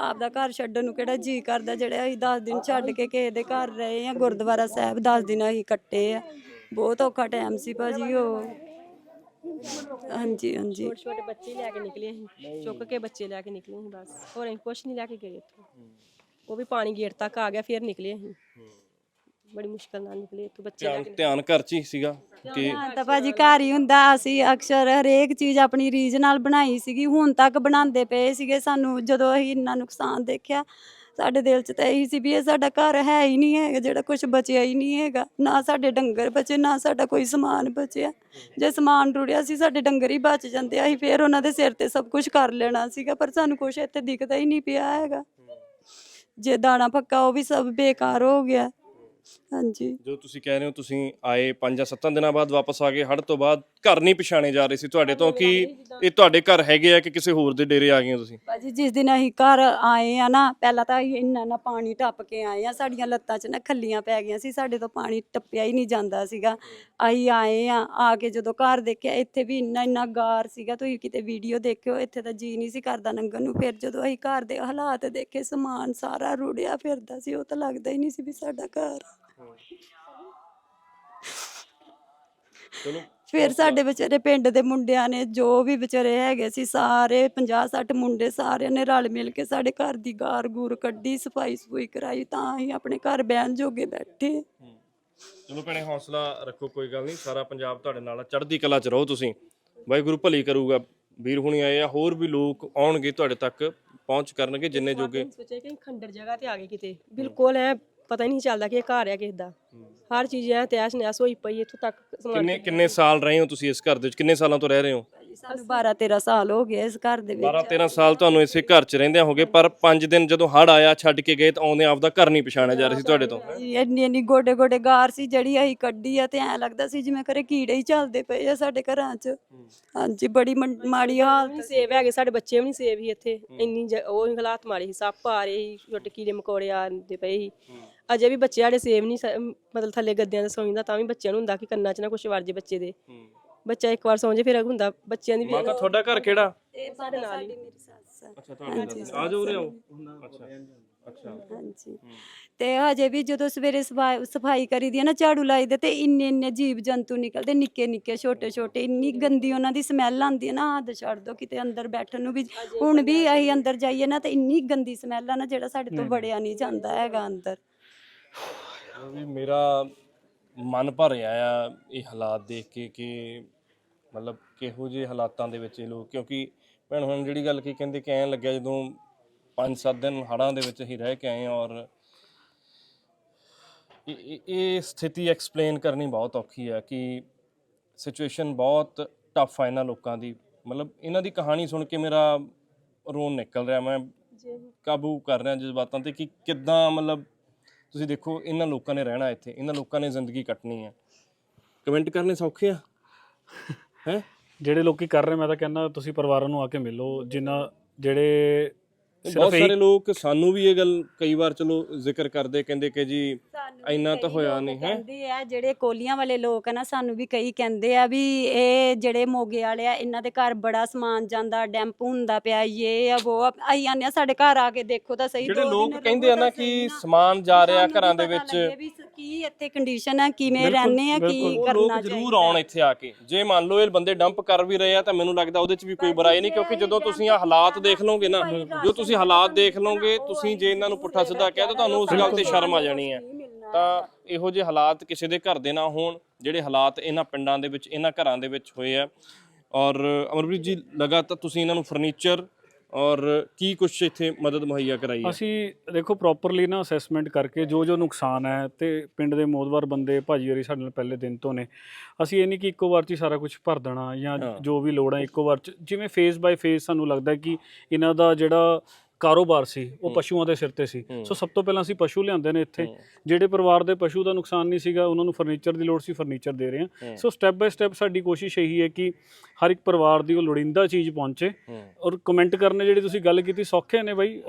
ਆਪਦਾ ਘਰ ਛੱਡਣ ਨੂੰ ਕਿਹੜਾ ਜੀ ਕਰਦਾ ਜਿਹੜੇ ਅਸੀਂ 10 ਦਿਨ ਛੱਡ ਕੇ ਕਿਸੇ ਦੇ ਘਰ ਰਹੇ ਆ ਗੁਰਦੁਆਰਾ ਸਾਹਿਬ 10 ਦਿਨ ਅਸੀਂ ਕੱਟੇ ਆ। ਬਹੁਤ ਔਖਾ ਟਾਈਮ ਸੀ ਭਾਜੀ ਉਹ। ਹਾਂਜੀ ਹਾਂਜੀ। ਛੋਟੇ ਛੋਟੇ ਬੱਚੇ ਲੈ ਕੇ ਨਿਕਲੇ ਅਸੀਂ। ਚੁੱਕ ਕੇ ਬੱਚੇ ਲੈ ਕੇ ਨਿਕਲੇ ਅਸੀਂ ਬਸ। ਹੋਰ ਅਸੀਂ ਕੁਛ ਨਹੀਂ ਲੈ ਕੇ ਗਏ ਇੱਥੋਂ। ਉਹ ਵੀ ਪਾਣੀ ਗੇਟ ਤੱਕ ਆ ਗਿਆ ਫਿਰ ਨਿਕਲੇ ਅਸੀਂ। ਬੜੀ ਮੁਸ਼ਕਲ ਨਾਲ ਨਿਕਲੇ ਇੱਥੋਂ ਬੱਚੇ ਲੈ ਧਿਆਨ ਕੇ ਧਿਆਨ ਘਰ 'ਚ ਹੀ ਸੀਗਾ ਕਿ ਹਾਂ ਤਾਂ ਭਾਜੀ ਘਰ ਹੀ ਹੁੰਦਾ ਅਸੀਂ ਅਕਸਰ ਹਰੇਕ ਚੀਜ਼ ਆਪਣੀ ਰੀਝ ਨਾਲ ਬਣਾਈ ਸੀਗੀ ਹੁਣ ਤੱਕ ਬਣਾਉਂਦੇ ਪਏ ਸੀਗੇ ਸਾਨੂੰ ਜਦੋਂ ਅਸੀਂ ਇੰਨਾ ਨੁਕਸਾਨ ਦੇਖਿਆ ਸਾਡੇ ਦਿਲ 'ਚ ਤਾਂ ਇਹੀ ਸੀ ਵੀ ਇਹ ਸਾਡਾ ਘਰ ਹੈ ਹੀ ਨਹੀਂ ਹੈਗਾ ਜਿਹੜਾ ਕੁਝ ਬਚਿਆ ਹੀ ਨਹੀਂ ਹੈਗਾ ਨਾ ਸਾਡੇ ਡੰਗਰ ਬਚੇ ਨਾ ਸਾਡਾ ਕੋਈ ਸਮਾਨ ਬਚਿਆ। ਜੇ ਸਮਾਨ ਰੁੜਿਆ ਸੀ ਸਾਡੇ ਡੰਗਰ ਹੀ ਬਚ ਜਾਂਦੇ ਅਸੀਂ ਫੇਰ ਉਹਨਾਂ ਦੇ ਸਿਰ ਤੇ ਸਭ ਕੁਝ ਕਰ ਲੈਣਾ ਸੀਗਾ ਪਰ ਸਾਨੂੰ ਕੁਝ ਇੱਥੇ ਦਿਖਦਾ ਹੀ ਨਹੀਂ ਪਿਆ ਹੈਗਾ। ਜੇ ਦਾਣਾ ਪੱਕਾ ਉਹ ਵੀ ਸਭ ਬੇਕਾਰ ਹੋ ਗਿਆ। ਹਾਂਜੀ। ਜੋ ਤੁਸੀਂ ਕਹਿ ਰਹੇ ਹੋ ਤੁਸੀਂ ਆਏ 5 ਜਾਂ 7 ਦਿਨਾਂ ਬਾਅਦ ਵਾਪਸ ਆ ਗਏ ਹੜ ਤੋਂ ਬਾਅਦ ਘਰ ਨਹੀਂ ਪਛਾਣੇ ਜਾ ਰਹੇ ਸੀ ਤੁਹਾਡੇ ਤੋਂ ਕਿ ਇਹ ਤੁਹਾਡੇ ਘਰ ਹੈਗੇ ਆ ਕਿ ਕਿਸੇ ਹੋਰ ਦੇ ਡੇਰੇ ਆ ਗਏ ਹੋ ਤੁਸੀਂ? ਭਾਜੀ ਜਿਸ ਦਿਨ ਅਸੀਂ ਘਰ ਆਏ ਆ ਨਾ ਪਹਿਲਾਂ ਤਾਂ ਅਸੀਂ ਇੰਨਾ ਨਾ ਪਾਣੀ ਟੱਪ ਕੇ ਆਏ ਆ ਸਾਡੀਆਂ ਲੱਤਾਂ 'ਚ ਨਾ ਖੱਲੀਆਂ ਪੈ ਗਈਆਂ ਸੀ ਸਾਡੇ ਤੋਂ ਪਾਣੀ ਟੱਪਿਆ ਹੀ ਨਹੀਂ ਜਾਂਦਾ ਸੀਗਾ। ਅਸੀਂ ਆਏ ਆ ਆ ਕੇ ਜਦੋਂ ਘਰ ਦੇਖਿਆ ਇੱਥੇ ਵੀ ਇੰਨਾ ਇੰਨਾ ਗਾਰ ਸੀਗਾ ਤੁਸੀਂ ਕਿਤੇ ਵੀਡੀਓ ਦੇਖਿਓ ਇੱਥੇ ਤਾਂ ਜੀ ਨਹੀਂ ਸੀ ਕਰਦਾ ਲੰਘਣ ਨੂੰ ਫਿਰ ਜਦੋਂ ਅਸੀਂ ਘਰ ਦੇ ਹਾਲਾਤ ਦੇਖੇ ਸਮਾਨ ਸਾਰਾ ਰੁੜਿਆ ਫਿਰਦਾ ਸੀ ਉਹ ਤਾਂ ਲੱਗਦਾ ਹੀ ਨਹੀਂ ਸੀ ਵੀ ਸਾਡਾ ਘਰ ਚਲੋ। ਫਿਰ ਸਾਡੇ ਵਿਚਾਰੇ ਪਿੰਡ ਦੇ ਮੁੰਡਿਆਂ ਨੇ ਜੋ ਵੀ ਵਿਚਾਰੇ ਹੈਗੇ ਸੀ ਸਾਰੇ 50 60 ਮੁੰਡੇ ਸਾਰਿਆਂ ਨੇ ਰਲ ਮਿਲ ਕੇ ਸਾਡੇ ਘਰ ਦੀ ਗਾਰ ਗੂਰ ਕੱਢੀ ਸਫ਼ਾਈ ਸਫੂਈ ਕਰਾਈ ਤਾਂ ਹੀ ਆਪਣੇ ਘਰ ਬਹਿਣ ਜੋਗੇ ਬੈਠੇ। ਚਲੋ ਭੈਣੇ ਹੌਸਲਾ ਰੱਖੋ ਕੋਈ ਗੱਲ ਨਹੀਂ। ਸਾਰਾ ਪੰਜਾਬ ਤੁਹਾਡੇ ਨਾਲ ਆ। ਚੜ੍ਹਦੀ ਕਲਾ 'ਚ ਰਹੋ ਤੁਸੀਂ। ਵਾਹਿਗੁਰੂ ਭਲੀ ਕਰੂਗਾ। ਵੀਰ ਹੁਣੀ ਆਏ ਆ। ਹੋਰ ਵੀ ਲੋਕ ਆਉਣਗੇ ਤੁਹਾਡੇ ਤੱਕ ਪਹੁੰਚ ਕਰਨਗੇ ਜਿੰਨੇ ਜੋਗੇ। ਸੋਚਿਆ ਕਿ ਖੰਡਰ ਜਗ੍ਹਾ ਤੇ ਆ ਗਏ ਕਿਤੇ। ਬਿਲਕੁਲ ਐ ਪਤਾ ਹੀ ਨਹੀਂ ਚੱਲਦਾ ਕਿ ਇਹ ਘਰ ਆ ਕਿਸੇ ਦਾ ਹਰ ਚੀਜ਼ ਐ ਤੈਸ ਨੈਸ ਹੋਈ ਪਈ ਇੱਥੋਂ ਤੱਕ ਸਮਾਨ ਕਿੰਨੇ ਕਿੰਨੇ ਸਾਲ ਰਹੇ ਹੋ ਤੁਸੀਂ ਇਸ ਘਰ ਦੇ ਵਿੱਚ? ਕਿੰਨੇ ਸਾਲਾਂ ਤੋਂ ਰਹਿ ਰਹੇ ਹੋ? ਸਾਨੂੰ 12 13 ਸਾਲ ਹੋ ਗਏ ਇਸ ਘਰ ਦੇ ਵਿੱਚ। 12 13 ਸਾਲ ਤੁਹਾਨੂੰ ਇਸੇ ਘਰ 'ਚ ਰਹਿੰਦਿਆਂ ਹੋਗੇ ਪਰ 5 ਦਿਨ ਜਦੋਂ ਹੜ ਆਇਆ ਛੱਡ ਕੇ ਗਏ ਤਾਂ ਆਉਂਦੇ ਆਪਦਾ ਘਰ ਨਹੀਂ ਪਛਾਣਿਆ ਜਾ ਰਿਹਾ ਸੀ ਤੁਹਾਡੇ ਤੋਂ। ਇੰਨੀ ਇੰਨੀ ਗੋਡੇ ਗੋਡੇ ਗਾਰ ਸੀ ਜਿਹੜੀ ਅਸੀਂ ਕੱਢੀ ਆ ਤੇ ਐ ਲੱਗਦਾ ਸੀ ਜਿਵੇਂ ਕਰੇ ਕੀੜੇ ਹੀ ਚੱਲਦੇ ਪਏ ਆ ਸਾਡੇ ਘਰਾਂ 'ਚ। ਹਾਂਜੀ ਬੜੀ ਮਾੜੀ ਹਾਲਤ ਨਹੀਂ ਸੇਵ ਹੈਗੇ ਸਾਡੇ ਬੱਚੇ ਵੀ ਨਹੀਂ ਸੇਵ ਹੀ ਇੱਥੇ। ਇੰਨੀ ਜ- ਉਹ ਹਾਲਾਤ ਮਾੜੇ ਸੀ ਸੱਪ ਆ ਰਹੇ ਸੀ ਛੋਟੇ ਕੀੜੇ ਮਕੌੜੇ ਆਉਂਦੇ ਪਏ ਸੀ। ਅਜੇ ਵੀ ਬੱਚੇ ਸਾਡੇ ਸੇਵ ਨਹੀਂ ਸ- ਮਤਲਬ ਥੱਲੇ ਗੱਦਿਆਂ ਦੇ ਸੌਂਦਾ ਤਾਂ ਵੀ ਬੱਚਿਆਂ ਨੂੰ ਹੁੰਦਾ ਕਿ ਕੰਨਾਂ 'ਚ ਨਾ ਕੁਝ ਵੜ ਜੇ ਬੱਚੇ ਦੇ। ਬੱਚਾ ਇੱਕ ਵਾਰ ਸੌਂ ਜੇ ਫਿਰ ਹੁੰਦਾ ਬੱਚਿਆਂ ਦੀ ਵੀ ਮਾਤਾ ਤੁਹਾਡਾ ਘਰ ਕਿਹੜਾ? ਇਹ ਸਾਡੇ ਨਾਲ ਹੀ। ਮੇਰੀ ਸੱਸ ਆ। ਅੱਛਾ ਤੁਹਾਡੇ ਆ ਜਾਓ ਉਰੇ ਆਓ ਅੱਛਾ। ਅੱਛਾ। ਹਾਂਜੀ। ਤੇ ਹਜੇ ਵੀ ਜਦੋਂ ਸਵੇਰੇ ਸਫਾ- ਸਫ਼ਾਈ ਕਰੀਦੀ ਹੈ ਨਾ ਝਾੜੂ ਲਾਈਦੇ ਤੇ ਇੰਨੇ ਇੰਨੇ ਜੀਵ ਜੰਤੂ ਨਿਕਲਦੇ ਨਿੱਕੇ ਨਿੱਕੇ ਛੋਟੇ ਛੋਟੇ ਇੰਨੀ ਗੰਦੀ ਉਹਨਾਂ ਦੀ ਸਮੈਲ ਆਉਂਦੀ ਹੈ ਨਾ ਹੱਦ ਛੱਡ ਦੋ ਕਿਤੇ ਅੰਦਰ ਬੈਠਣ ਨੂੰ ਵੀ ਹੁਣ ਵੀ ਅਸੀਂ ਅੰਦਰ ਜਾਈਏ ਨਾ ਤੇ ਇੰਨੀ ਗੰਦੀ ਸਮੈਲ ਆ ਨਾ ਜਿਹੜਾ ਸਾਡੇ ਤੋਂ ਵੜਿਆ ਨਹੀਂ ਜਾਂਦਾ ਹੈਗਾ ਅੰਦਰ। ਵੀ ਮੇਰਾ ਮਨ ਭਰ ਰਿਹਾ ਆ ਇਹ ਹਾਲਾਤ ਦੇਖ ਕੇ ਕਿ ਮਤਲਬ ਕਿਹੋ ਜਿਹੇ ਹਾਲਾਤਾਂ ਦੇ ਵਿੱਚ ਇਹ ਲੋਕ ਕਿਉਂਕਿ ਭੈਣ ਹੁਣ ਜਿਹੜੀ ਗੱਲ ਕੀ ਕਹਿੰਦੇ ਕਿ ਐਂ ਲੱਗਿਆ ਜਦੋਂ 5-7 ਦਿਨ ਹੜ੍ਹਾਂ ਦੇ ਵਿੱਚ ਅਸੀਂ ਰਹਿ ਕੇ ਆਏ ਹਾਂ ਔਰ ਇਹ- ਇਹ ਇਹ ਸਥਿਤੀ ਐਕਸਪਲੇਨ ਕਰਨੀ ਬਹੁਤ ਔਖੀ ਹੈ ਕਿ ਸਿਚੁਏਸ਼ਨ ਬਹੁਤ ਟਫ ਹੈ ਇਹਨਾਂ ਲੋਕਾਂ ਦੀ। ਮਤਲਬ ਇਹਨਾਂ ਦੀ ਕਹਾਣੀ ਸੁਣ ਕੇ ਮੇਰਾ ਰੋਣ ਨਿਕਲ ਰਿਹਾ ਮੈਂ ਕਾਬੂ ਕਰ ਰਿਹਾ ਜਜ਼ਬਾਤਾਂ ਤੇ ਕਿ ਕਿੱਦਾਂ ਮਤਲਬ ਤੁਸੀਂ ਦੇਖੋ ਇਹਨਾਂ ਲੋਕਾਂ ਨੇ ਰਹਿਣਾ ਇੱਥੇ ਇਹਨਾਂ ਲੋਕਾਂ ਨੇ ਜ਼ਿੰਦਗੀ ਕੱਟਣੀ ਹੈ। ਕਮੈਂਟ ਕਰਨੇ ਸੌਖੇ ਆ? ਹੈ? ਜਿਹੜੇ ਲੋਕੀ ਕਰ ਰਹੇ ਮੈਂ ਤਾਂ ਕਹਿੰਦਾ ਤੁਸੀਂ ਪਰਿਵਾਰਾਂ ਨੂੰ ਆ ਕੇ ਮਿਲੋ ਜਿਨ੍ਹਾਂ ਜਿਹੜੇ ਬਹੁਤ ਸਾਰੇ ਲੋਕ ਸਾਨੂੰ ਵੀ ਇਹ ਗੱਲ ਕਈ ਵਾਰ ਚਲੋ ਜ਼ਿਕਰ ਕਰਦੇ ਕਹਿੰਦੇ ਕਿ ਜੀ ਇੰਨਾ ਤਾਂ ਹੋਇਆ ਨਹੀਂ ਹੈ ਕਹਿੰਦੇ ਆ ਜਿਹੜੇ ਕੋਲੀਆਂ ਵਾਲੇ ਲੋਕ ਆ ਨਾ ਸਾਨੂੰ ਵੀ ਕਈ ਕਹਿੰਦੇ ਆ ਵੀ ਇਹ ਜਿਹੜੇ ਮੋਗੇ ਵਾਲੇ ਆ ਇਹਨਾਂ ਦੇ ਘਰ ਬੜਾ ਸਮਾਨ ਜਾਂਦਾ ਡੈਂਪ ਹੁੰਦਾ ਪਿਆ ਇਹ ਆ ਉਹ ਆ। ਅਸੀਂ ਆਨੇ ਆ ਸਾਡੇ ਘਰ ਆ ਕੇ ਦੇਖੋ ਤਾਂ ਸਹੀ ਜਿਹੜੇ ਦੋ ਲੋਕ ਦਿਨ ਕਹਿੰਦੇ ਆ ਨਾ ਤਾਂ ਕਿ ਸਹੀ। ਸਮਾਨ ਜਾ ਰਿਹਾ ਸਾਨੂੰ ਘਰਾਂ ਦੇ ਪਤਾ ਵਿੱਚ ਲੱਗੇ ਵੀ ਸ- ਕੀ ਇੱਥੇ ਕੰਡੀਸ਼ਨ ਆ ਕਿਵੇਂ ਰਹਿੰਦੇ ਆ ਕੀ। ਉਹ ਕਰਨਾ ਲੋਕ ਚਾਹੀਦਾ ਜ਼ਰੂਰ ਆਉਣ ਇੱਥੇ ਆ ਕੇ ਜੇ ਮੰਨ ਲਓ ਇਹ ਬੰਦੇ ਡੰਪ ਕਰ ਵੀ ਰਹੇ ਆ ਤਾਂ ਮੈਨੂੰ ਲੱਗਦਾ ਉਹਦੇ 'ਚ ਵੀ ਕੋਈ ਬੁਰਾਈ ਨਹੀਂ ਕਿਉਂਕਿ ਜਦੋਂ ਤੁਸੀਂ ਆ ਹਾਲਾਤ ਦੇਖ ਲਓਗੇ ਨਾ ਜੋ ਤੁਸੀਂ ਹਾਲਾਤ ਦੇਖ ਲਓਗੇ ਤੁਸੀਂ ਜੇ ਇਹਨਾਂ ਨੂੰ ਪੁੱਠਾ ਸਿੱਧਾ ਕਹਿ ਤਾਂ ਤੁਹਾਨੂੰ ਉਸ ਗੱਲ ਤੇ ਸ਼ਰਮ ਆ ਜਾਣੀ ਹੈ ਤਾਂ ਇਹੋ ਜਿਹੇ ਹਾਲਾਤ ਕਿਸੇ ਦੇ ਘਰ ਦੇ ਨਾ ਹੋਣ ਜਿਹੜੇ ਹਾਲਾਤ ਇਹਨਾਂ ਪਿੰਡਾਂ ਦੇ ਵਿੱਚ ਇਹਨਾਂ ਘਰਾਂ ਦੇ ਵਿੱਚ ਹੋਏ ਆ ਔਰ ਅਮਰਪ੍ਰੀਤ ਜੀ ਲਗਾਤਾਰ ਤੁਸੀਂ ਇਹਨਾਂ ਨੂੰ ਫਰਨੀਚਰ ਔਰ ਕੀ ਕੁਝ ਇੱਥੇ ਮਦਦ ਮੁਹੱਈਆ ਕਰਾਈ ਹੈ ਅਸੀਂ ਦੇਖੋ ਪ੍ਰੋਪਰਲੀ ਨਾ ਅਸੈਸਮੈਂਟ ਕਰਕੇ ਜੋ ਜੋ ਨੁਕਸਾਨ ਹੈ ਤੇ ਪਿੰਡ ਦੇ ਮੋਦਵਾਰ ਬੰਦੇ ਭਾਜੀ ਹੋਰੀ ਸਾਡੇ ਨਾਲ ਪਹਿਲੇ ਦਿਨ ਤੋਂ ਨੇ ਅਸੀਂ ਇਹ ਨਹੀਂ ਕਿ ਇੱਕੋ ਵਾਰ 'ਚ ਹੀ ਸਾਰਾ ਕੁਝ ਭਰ ਦੇਣਾ ਜਾਂ। ਜੋ ਵੀ ਲੋੜ ਹੈ ਇੱਕੋ ਵਾਰ 'ਚ ਜਿਵੇਂ ਫੇਸ ਬਾਈ ਫੇਸ ਸਾਨੂੰ ਲੱਗਦਾ ਕਿ ਇਹਨਾਂ ਦਾ ਜਿਹੜਾ ਕਾਰੋਬਾਰ ਸੀ ਉਹ ਪਸ਼ੂਆਂ ਦੇ ਸਿਰ ਤੇ ਸੀ। ਸੋ ਸਭ ਤੋਂ ਪਹਿਲਾਂ ਅਸੀਂ ਪਸ਼ੂ ਲਿਆਂਦੇ ਨੇ ਇੱਥੇ। ਜਿਹੜੇ ਪਰਿਵਾਰ ਦੇ ਪਸ਼ੂ ਦਾ ਨੁਕਸਾਨ ਨਹੀਂ ਸੀਗਾ ਉਹਨਾਂ ਨੂੰ ਫਰਨੀਚਰ ਦੀ ਲੋੜ ਸੀ ਫਰਨੀਚਰ ਦੇ ਰਹੇ ਹਾਂ। ਸੋ ਸਟੈਪ ਬਾਈ ਸਟੈਪ ਸਾਡੀ ਕੋਸ਼ਿਸ਼ ਇਹੀ ਹੈ ਕਿ ਹਰ ਇੱਕ ਪਰਿਵਾਰ ਦੀ ਉਹ ਲੋੜੀਂਦਾ ਚੀਜ਼ ਪਹੁੰਚੇ। ਔਰ ਕਮੈਂਟ ਕਰਨੇ ਜਿਹੜੀ ਤੁਸੀਂ ਗੱਲ ਕੀਤੀ ਸੌਖੇ ਨੇ ਬਾਈ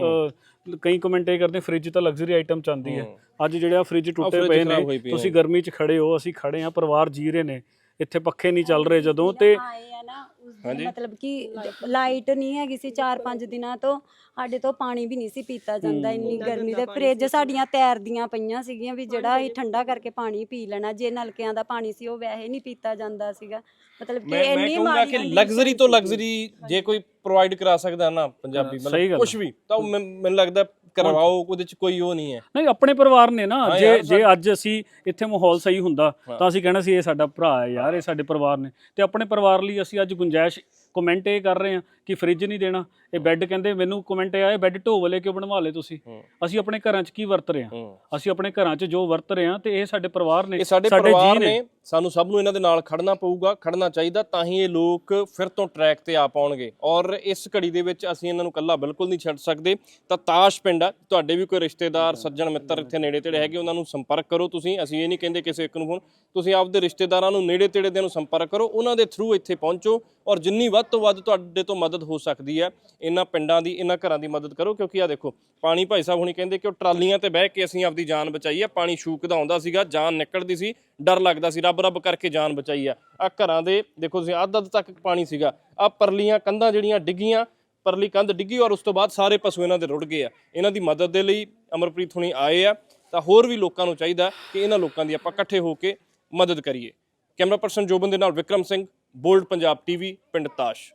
ਕਈ ਕਮੈਂਟ ਇਹ ਕਰਦੇ ਫ੍ਰਿਜ ਤਾਂ ਲਗਜ਼ਰੀ ਆਈਟਮ ਚਾਹੁੰਦੀ ਹੈ ਅੱਜ ਜਿਹੜਾ ਫ੍ਰਿਜ ਟੁੱਟੇ ਪਏ ਨੇ ਤੁਸੀਂ। ਗਰਮੀ 'ਚ ਖੜੇ ਹੋ ਅਸੀਂ ਖੜੇ ਆ ਪਰਿਵਾਰ ਜੀ ਰਹੇ ਨੇ ਇੱਥੇ ਪੱਖੇ ਨਹੀਂ ਚੱਲ ਰਹੇ ਜਦੋਂ ਤੇ ਆ ਹਾਂਜੀ। ਮਤਲਬ ਕਿ ਲਾਈਟ ਨਹੀਂ ਹੈਗੀ ਸੀ 4-5 ਦਿਨਾਂ ਤੋਂ ਸਾਡੇ ਤੋਂ ਪਾਣੀ ਵੀ ਨਹੀਂ ਸੀ ਪੀਤਾ ਜਾਂਦਾ ਇੰਨੀ ਗਰਮੀ ਦੇ ਫ੍ਰਿਜ ਸਾਡੀਆਂ ਤੈਰਦੀਆਂ ਪਈਆਂ ਸੀਗੀਆਂ ਵੀ ਜਿਹੜਾ ਅਸੀਂ ਠੰਡਾ ਕਰਕੇ ਪਾਣੀ ਪੀ ਲੈਣਾ ਜੇ ਨਲਕਿਆਂ ਦਾ ਪਾਣੀ ਸੀ ਉਹ ਵੈਸੇ ਨਹੀਂ ਪੀਤਾ ਜਾਂਦਾ ਸੀਗਾ। ਮਤਲਬ ਕਿ ਮੈਂ ਇੰਨੀ ਕਹੂੰਗਾ ਮਾੜੀ ਕਿ ਲਗਜ਼ਰੀ ਤੋਂ। ਲਗਜ਼ਰੀ ਜੇ ਕੋਈ ਪ੍ਰੋਵਾਈਡ ਕਰਾ ਸਕਦਾ ਨਾ ਪੰਜਾਬੀ ਸਹੀ ਮਤਲਬ ਗੱਲ ਕੁਝ ਵੀ ਤਾਂ ਉਹ ਮੈਨੂੰ ਲੱਗਦਾ ਕਰਵਾਓ ਉਹਦੇ ਚ ਕੋਈ ਉਹ ਨਹੀਂ ਹੈ ਨਹੀਂ ਆਪਣੇ ਪਰਿਵਾਰ ਨੇ ਨਾ ਜੇ ਜੇ ਅੱਜ ਅਸੀਂ ਇੱਥੇ ਮਾਹੌਲ ਸਹੀ ਹੁੰਦਾ। ਤਾਂ ਅਸੀਂ ਕਹਿਣਾ ਸੀ ਇਹ ਸਾਡਾ ਭਰਾ ਹੈ ਯਾਰ ਇਹ ਸਾਡੇ ਪਰਿਵਾਰ ਨੇ ਤੇ ਆਪਣੇ ਪਰਿਵਾਰ ਲਈ ਅਸੀਂ ਅੱਜ ਗੁੰਜਾਇਸ਼ ਕਮੈਂਟ ਇਹ ਕਰ ਰਹੇ ਹਾਂ ਕਿ ਫ੍ਰਿਜ ਨਹੀਂ ਦੇਣਾ ਇਹ ਬੈੱਡ ਕਹਿੰਦੇ ਮੈਨੂੰ ਕਮੈਂਟ ਇਹ ਆਏ ਬੈੱਡ ਢੋ ਵਾਲੇ ਕਿਉਂ ਬਣਵਾ ਲਏ ਤੁਸੀਂ। ਅਸੀਂ ਆਪਣੇ ਘਰਾਂ 'ਚ ਕੀ ਵਰਤ ਰਹੇ ਹਾਂ। ਅਸੀਂ ਆਪਣੇ ਘਰਾਂ 'ਚ ਜੋ ਵਰਤ ਰਹੇ ਹਾਂ ਤੇ ਇਹ ਸਾਡੇ ਪਰਿਵਾਰ ਨੇ ਸਾਡੇ ਪਰਿਵਾਰ ਨੇ। ਸਾਨੂੰ ਸਭ ਨੂੰ ਇਹਨਾਂ ਦੇ ਨਾਲ ਖੜਨਾ ਪਊਗਾ ਖੜਨਾ ਚਾਹੀਦਾ ਤਾਂ ਹੀ ਇਹ ਲੋਕ ਫਿਰ ਤੋਂ ਟਰੈਕ ਤੇ ਆ ਪਾਉਣਗੇ। ਔਰ ਇਸ ਘੜੀ ਦੇ ਵਿੱਚ ਅਸੀਂ ਇਹਨਾਂ ਨੂੰ ਕੱਲਾ ਬਿਲਕੁਲ ਨਹੀਂ ਛੱਡ ਸਕਦੇ। ਤਾਂ ਤਾਸ਼ ਪਿੰਡ ਆ ਤੁਹਾਡੇ ਵੀ ਕੋਈ ਰਿਸ਼ਤੇਦਾਰ ਸੱਜਣ ਮਿੱਤਰ ਇੱਥੇ ਨੇੜੇ ਤੇੜੇ ਹੈਗੇ ਉਹਨਾਂ ਨੂੰ ਸੰਪਰਕ ਕਰੋ ਤੁਸੀਂ। ਅਸੀਂ ਇਹ ਨਹੀਂ ਕਹਿੰਦੇ ਕਿਸੇ ਇੱਕ ਨੂੰ ਫੋਨ ਤੁਸੀਂ ਆਪਦੇ ਰਿਸ਼ਤੇਦਾਰਾਂ ਨੂੰ ਨੇੜੇ ਤੇੜੇ ਦੇ ਨੂੰ ਸੰਪਰਕ ਕਰੋ ਉਹਨਾਂ ਦੇ ਥਰੂ ਇੱਥੇ ਪਹੁੰਚੋ। ਔਰ ਜਿੰਨੀ ਵੱਧ ਤੋਂ ਵੱਧ ਤੁਹਾਡੇ ਤੋਂ ਮਦਦ ਹੋ ਸਕਦੀ ਹੈ ਇਹਨਾਂ ਪਿੰਡਾਂ ਦੀ, ਇਹਨਾਂ ਘਰਾਂ ਦੀ ਮਦਦ ਕਰੋ, ਕਿਉਂਕਿ ਆ ਦੇਖੋ, ਪਾਣੀ ਭਾਈ ਸਾਹਿਬ ਹੁਣੀ ਕਹਿੰਦੇ ਕਿ ਉਹ ਟਰਾਲੀਆਂ ਤੇ ਬਹਿ ਕੇ ਅਸੀਂ ਆਪਦੀ ਜਾਨ ਬਚਾਈ ਆ, ਪਾਣੀ ਛੂਕਦਾ ਆਉਂਦਾ ਸੀਗਾ, ਜਾਨ ਨਿਕਲਦੀ ਸੀ, ਡਰ ਲੱਗਦਾ ਸੀ, ਰੱਬ ਰੱਬ ਕਰਕੇ ਜਾਨ ਬਚਾਈ ਆ। ਆ ਘਰਾਂ ਦੇ, ਦੇਖੋ ਤੁਸੀਂ ਅੱਧ ਅੱਧ ਤੱਕ ਪਾਣੀ ਸੀਗਾ ਆ ਪਰਲੀਆਂ ਕੰਧਾਂ ਜਿਹੜੀਆਂ ਡਿੱਗੀਆਂ, ਪਰਲੀ ਕੰਧ ਡਿੱਗੀ ਔਰ ਉਸ ਤੋਂ ਬਾਅਦ ਸਾਰੇ ਪਸ਼ੂ ਇਹਨਾਂ ਦੇ ਰੁੜ ਗਏ ਆ। ਇਹਨਾਂ ਦੀ ਮਦਦ ਦੇ ਲਈ ਅਮਰਪ੍ਰੀਤ ਹੁਣੀ ਆਏ ਆ, ਤਾਂ ਹੋਰ ਵੀ ਲੋਕਾਂ ਨੂੰ ਚਾਹੀਦਾ ਕਿ ਇਹਨਾਂ ਲੋਕਾਂ ਦੀ ਆਪਾਂ ਇਕੱਠੇ ਹੋ ਕੇ ਮਦਦ ਕਰੀਏ। ਕੈਮਰਾ ਪਰਸਨ ਜੋਬਨ ਦੇ ਨਾਲ ਵਿਕਰਮ ਸਿੰਘ, ਬੋਲਡ ਪੰਜਾਬ ਟੀਵੀ, ਪਿੰਡ ਤਾਸ਼।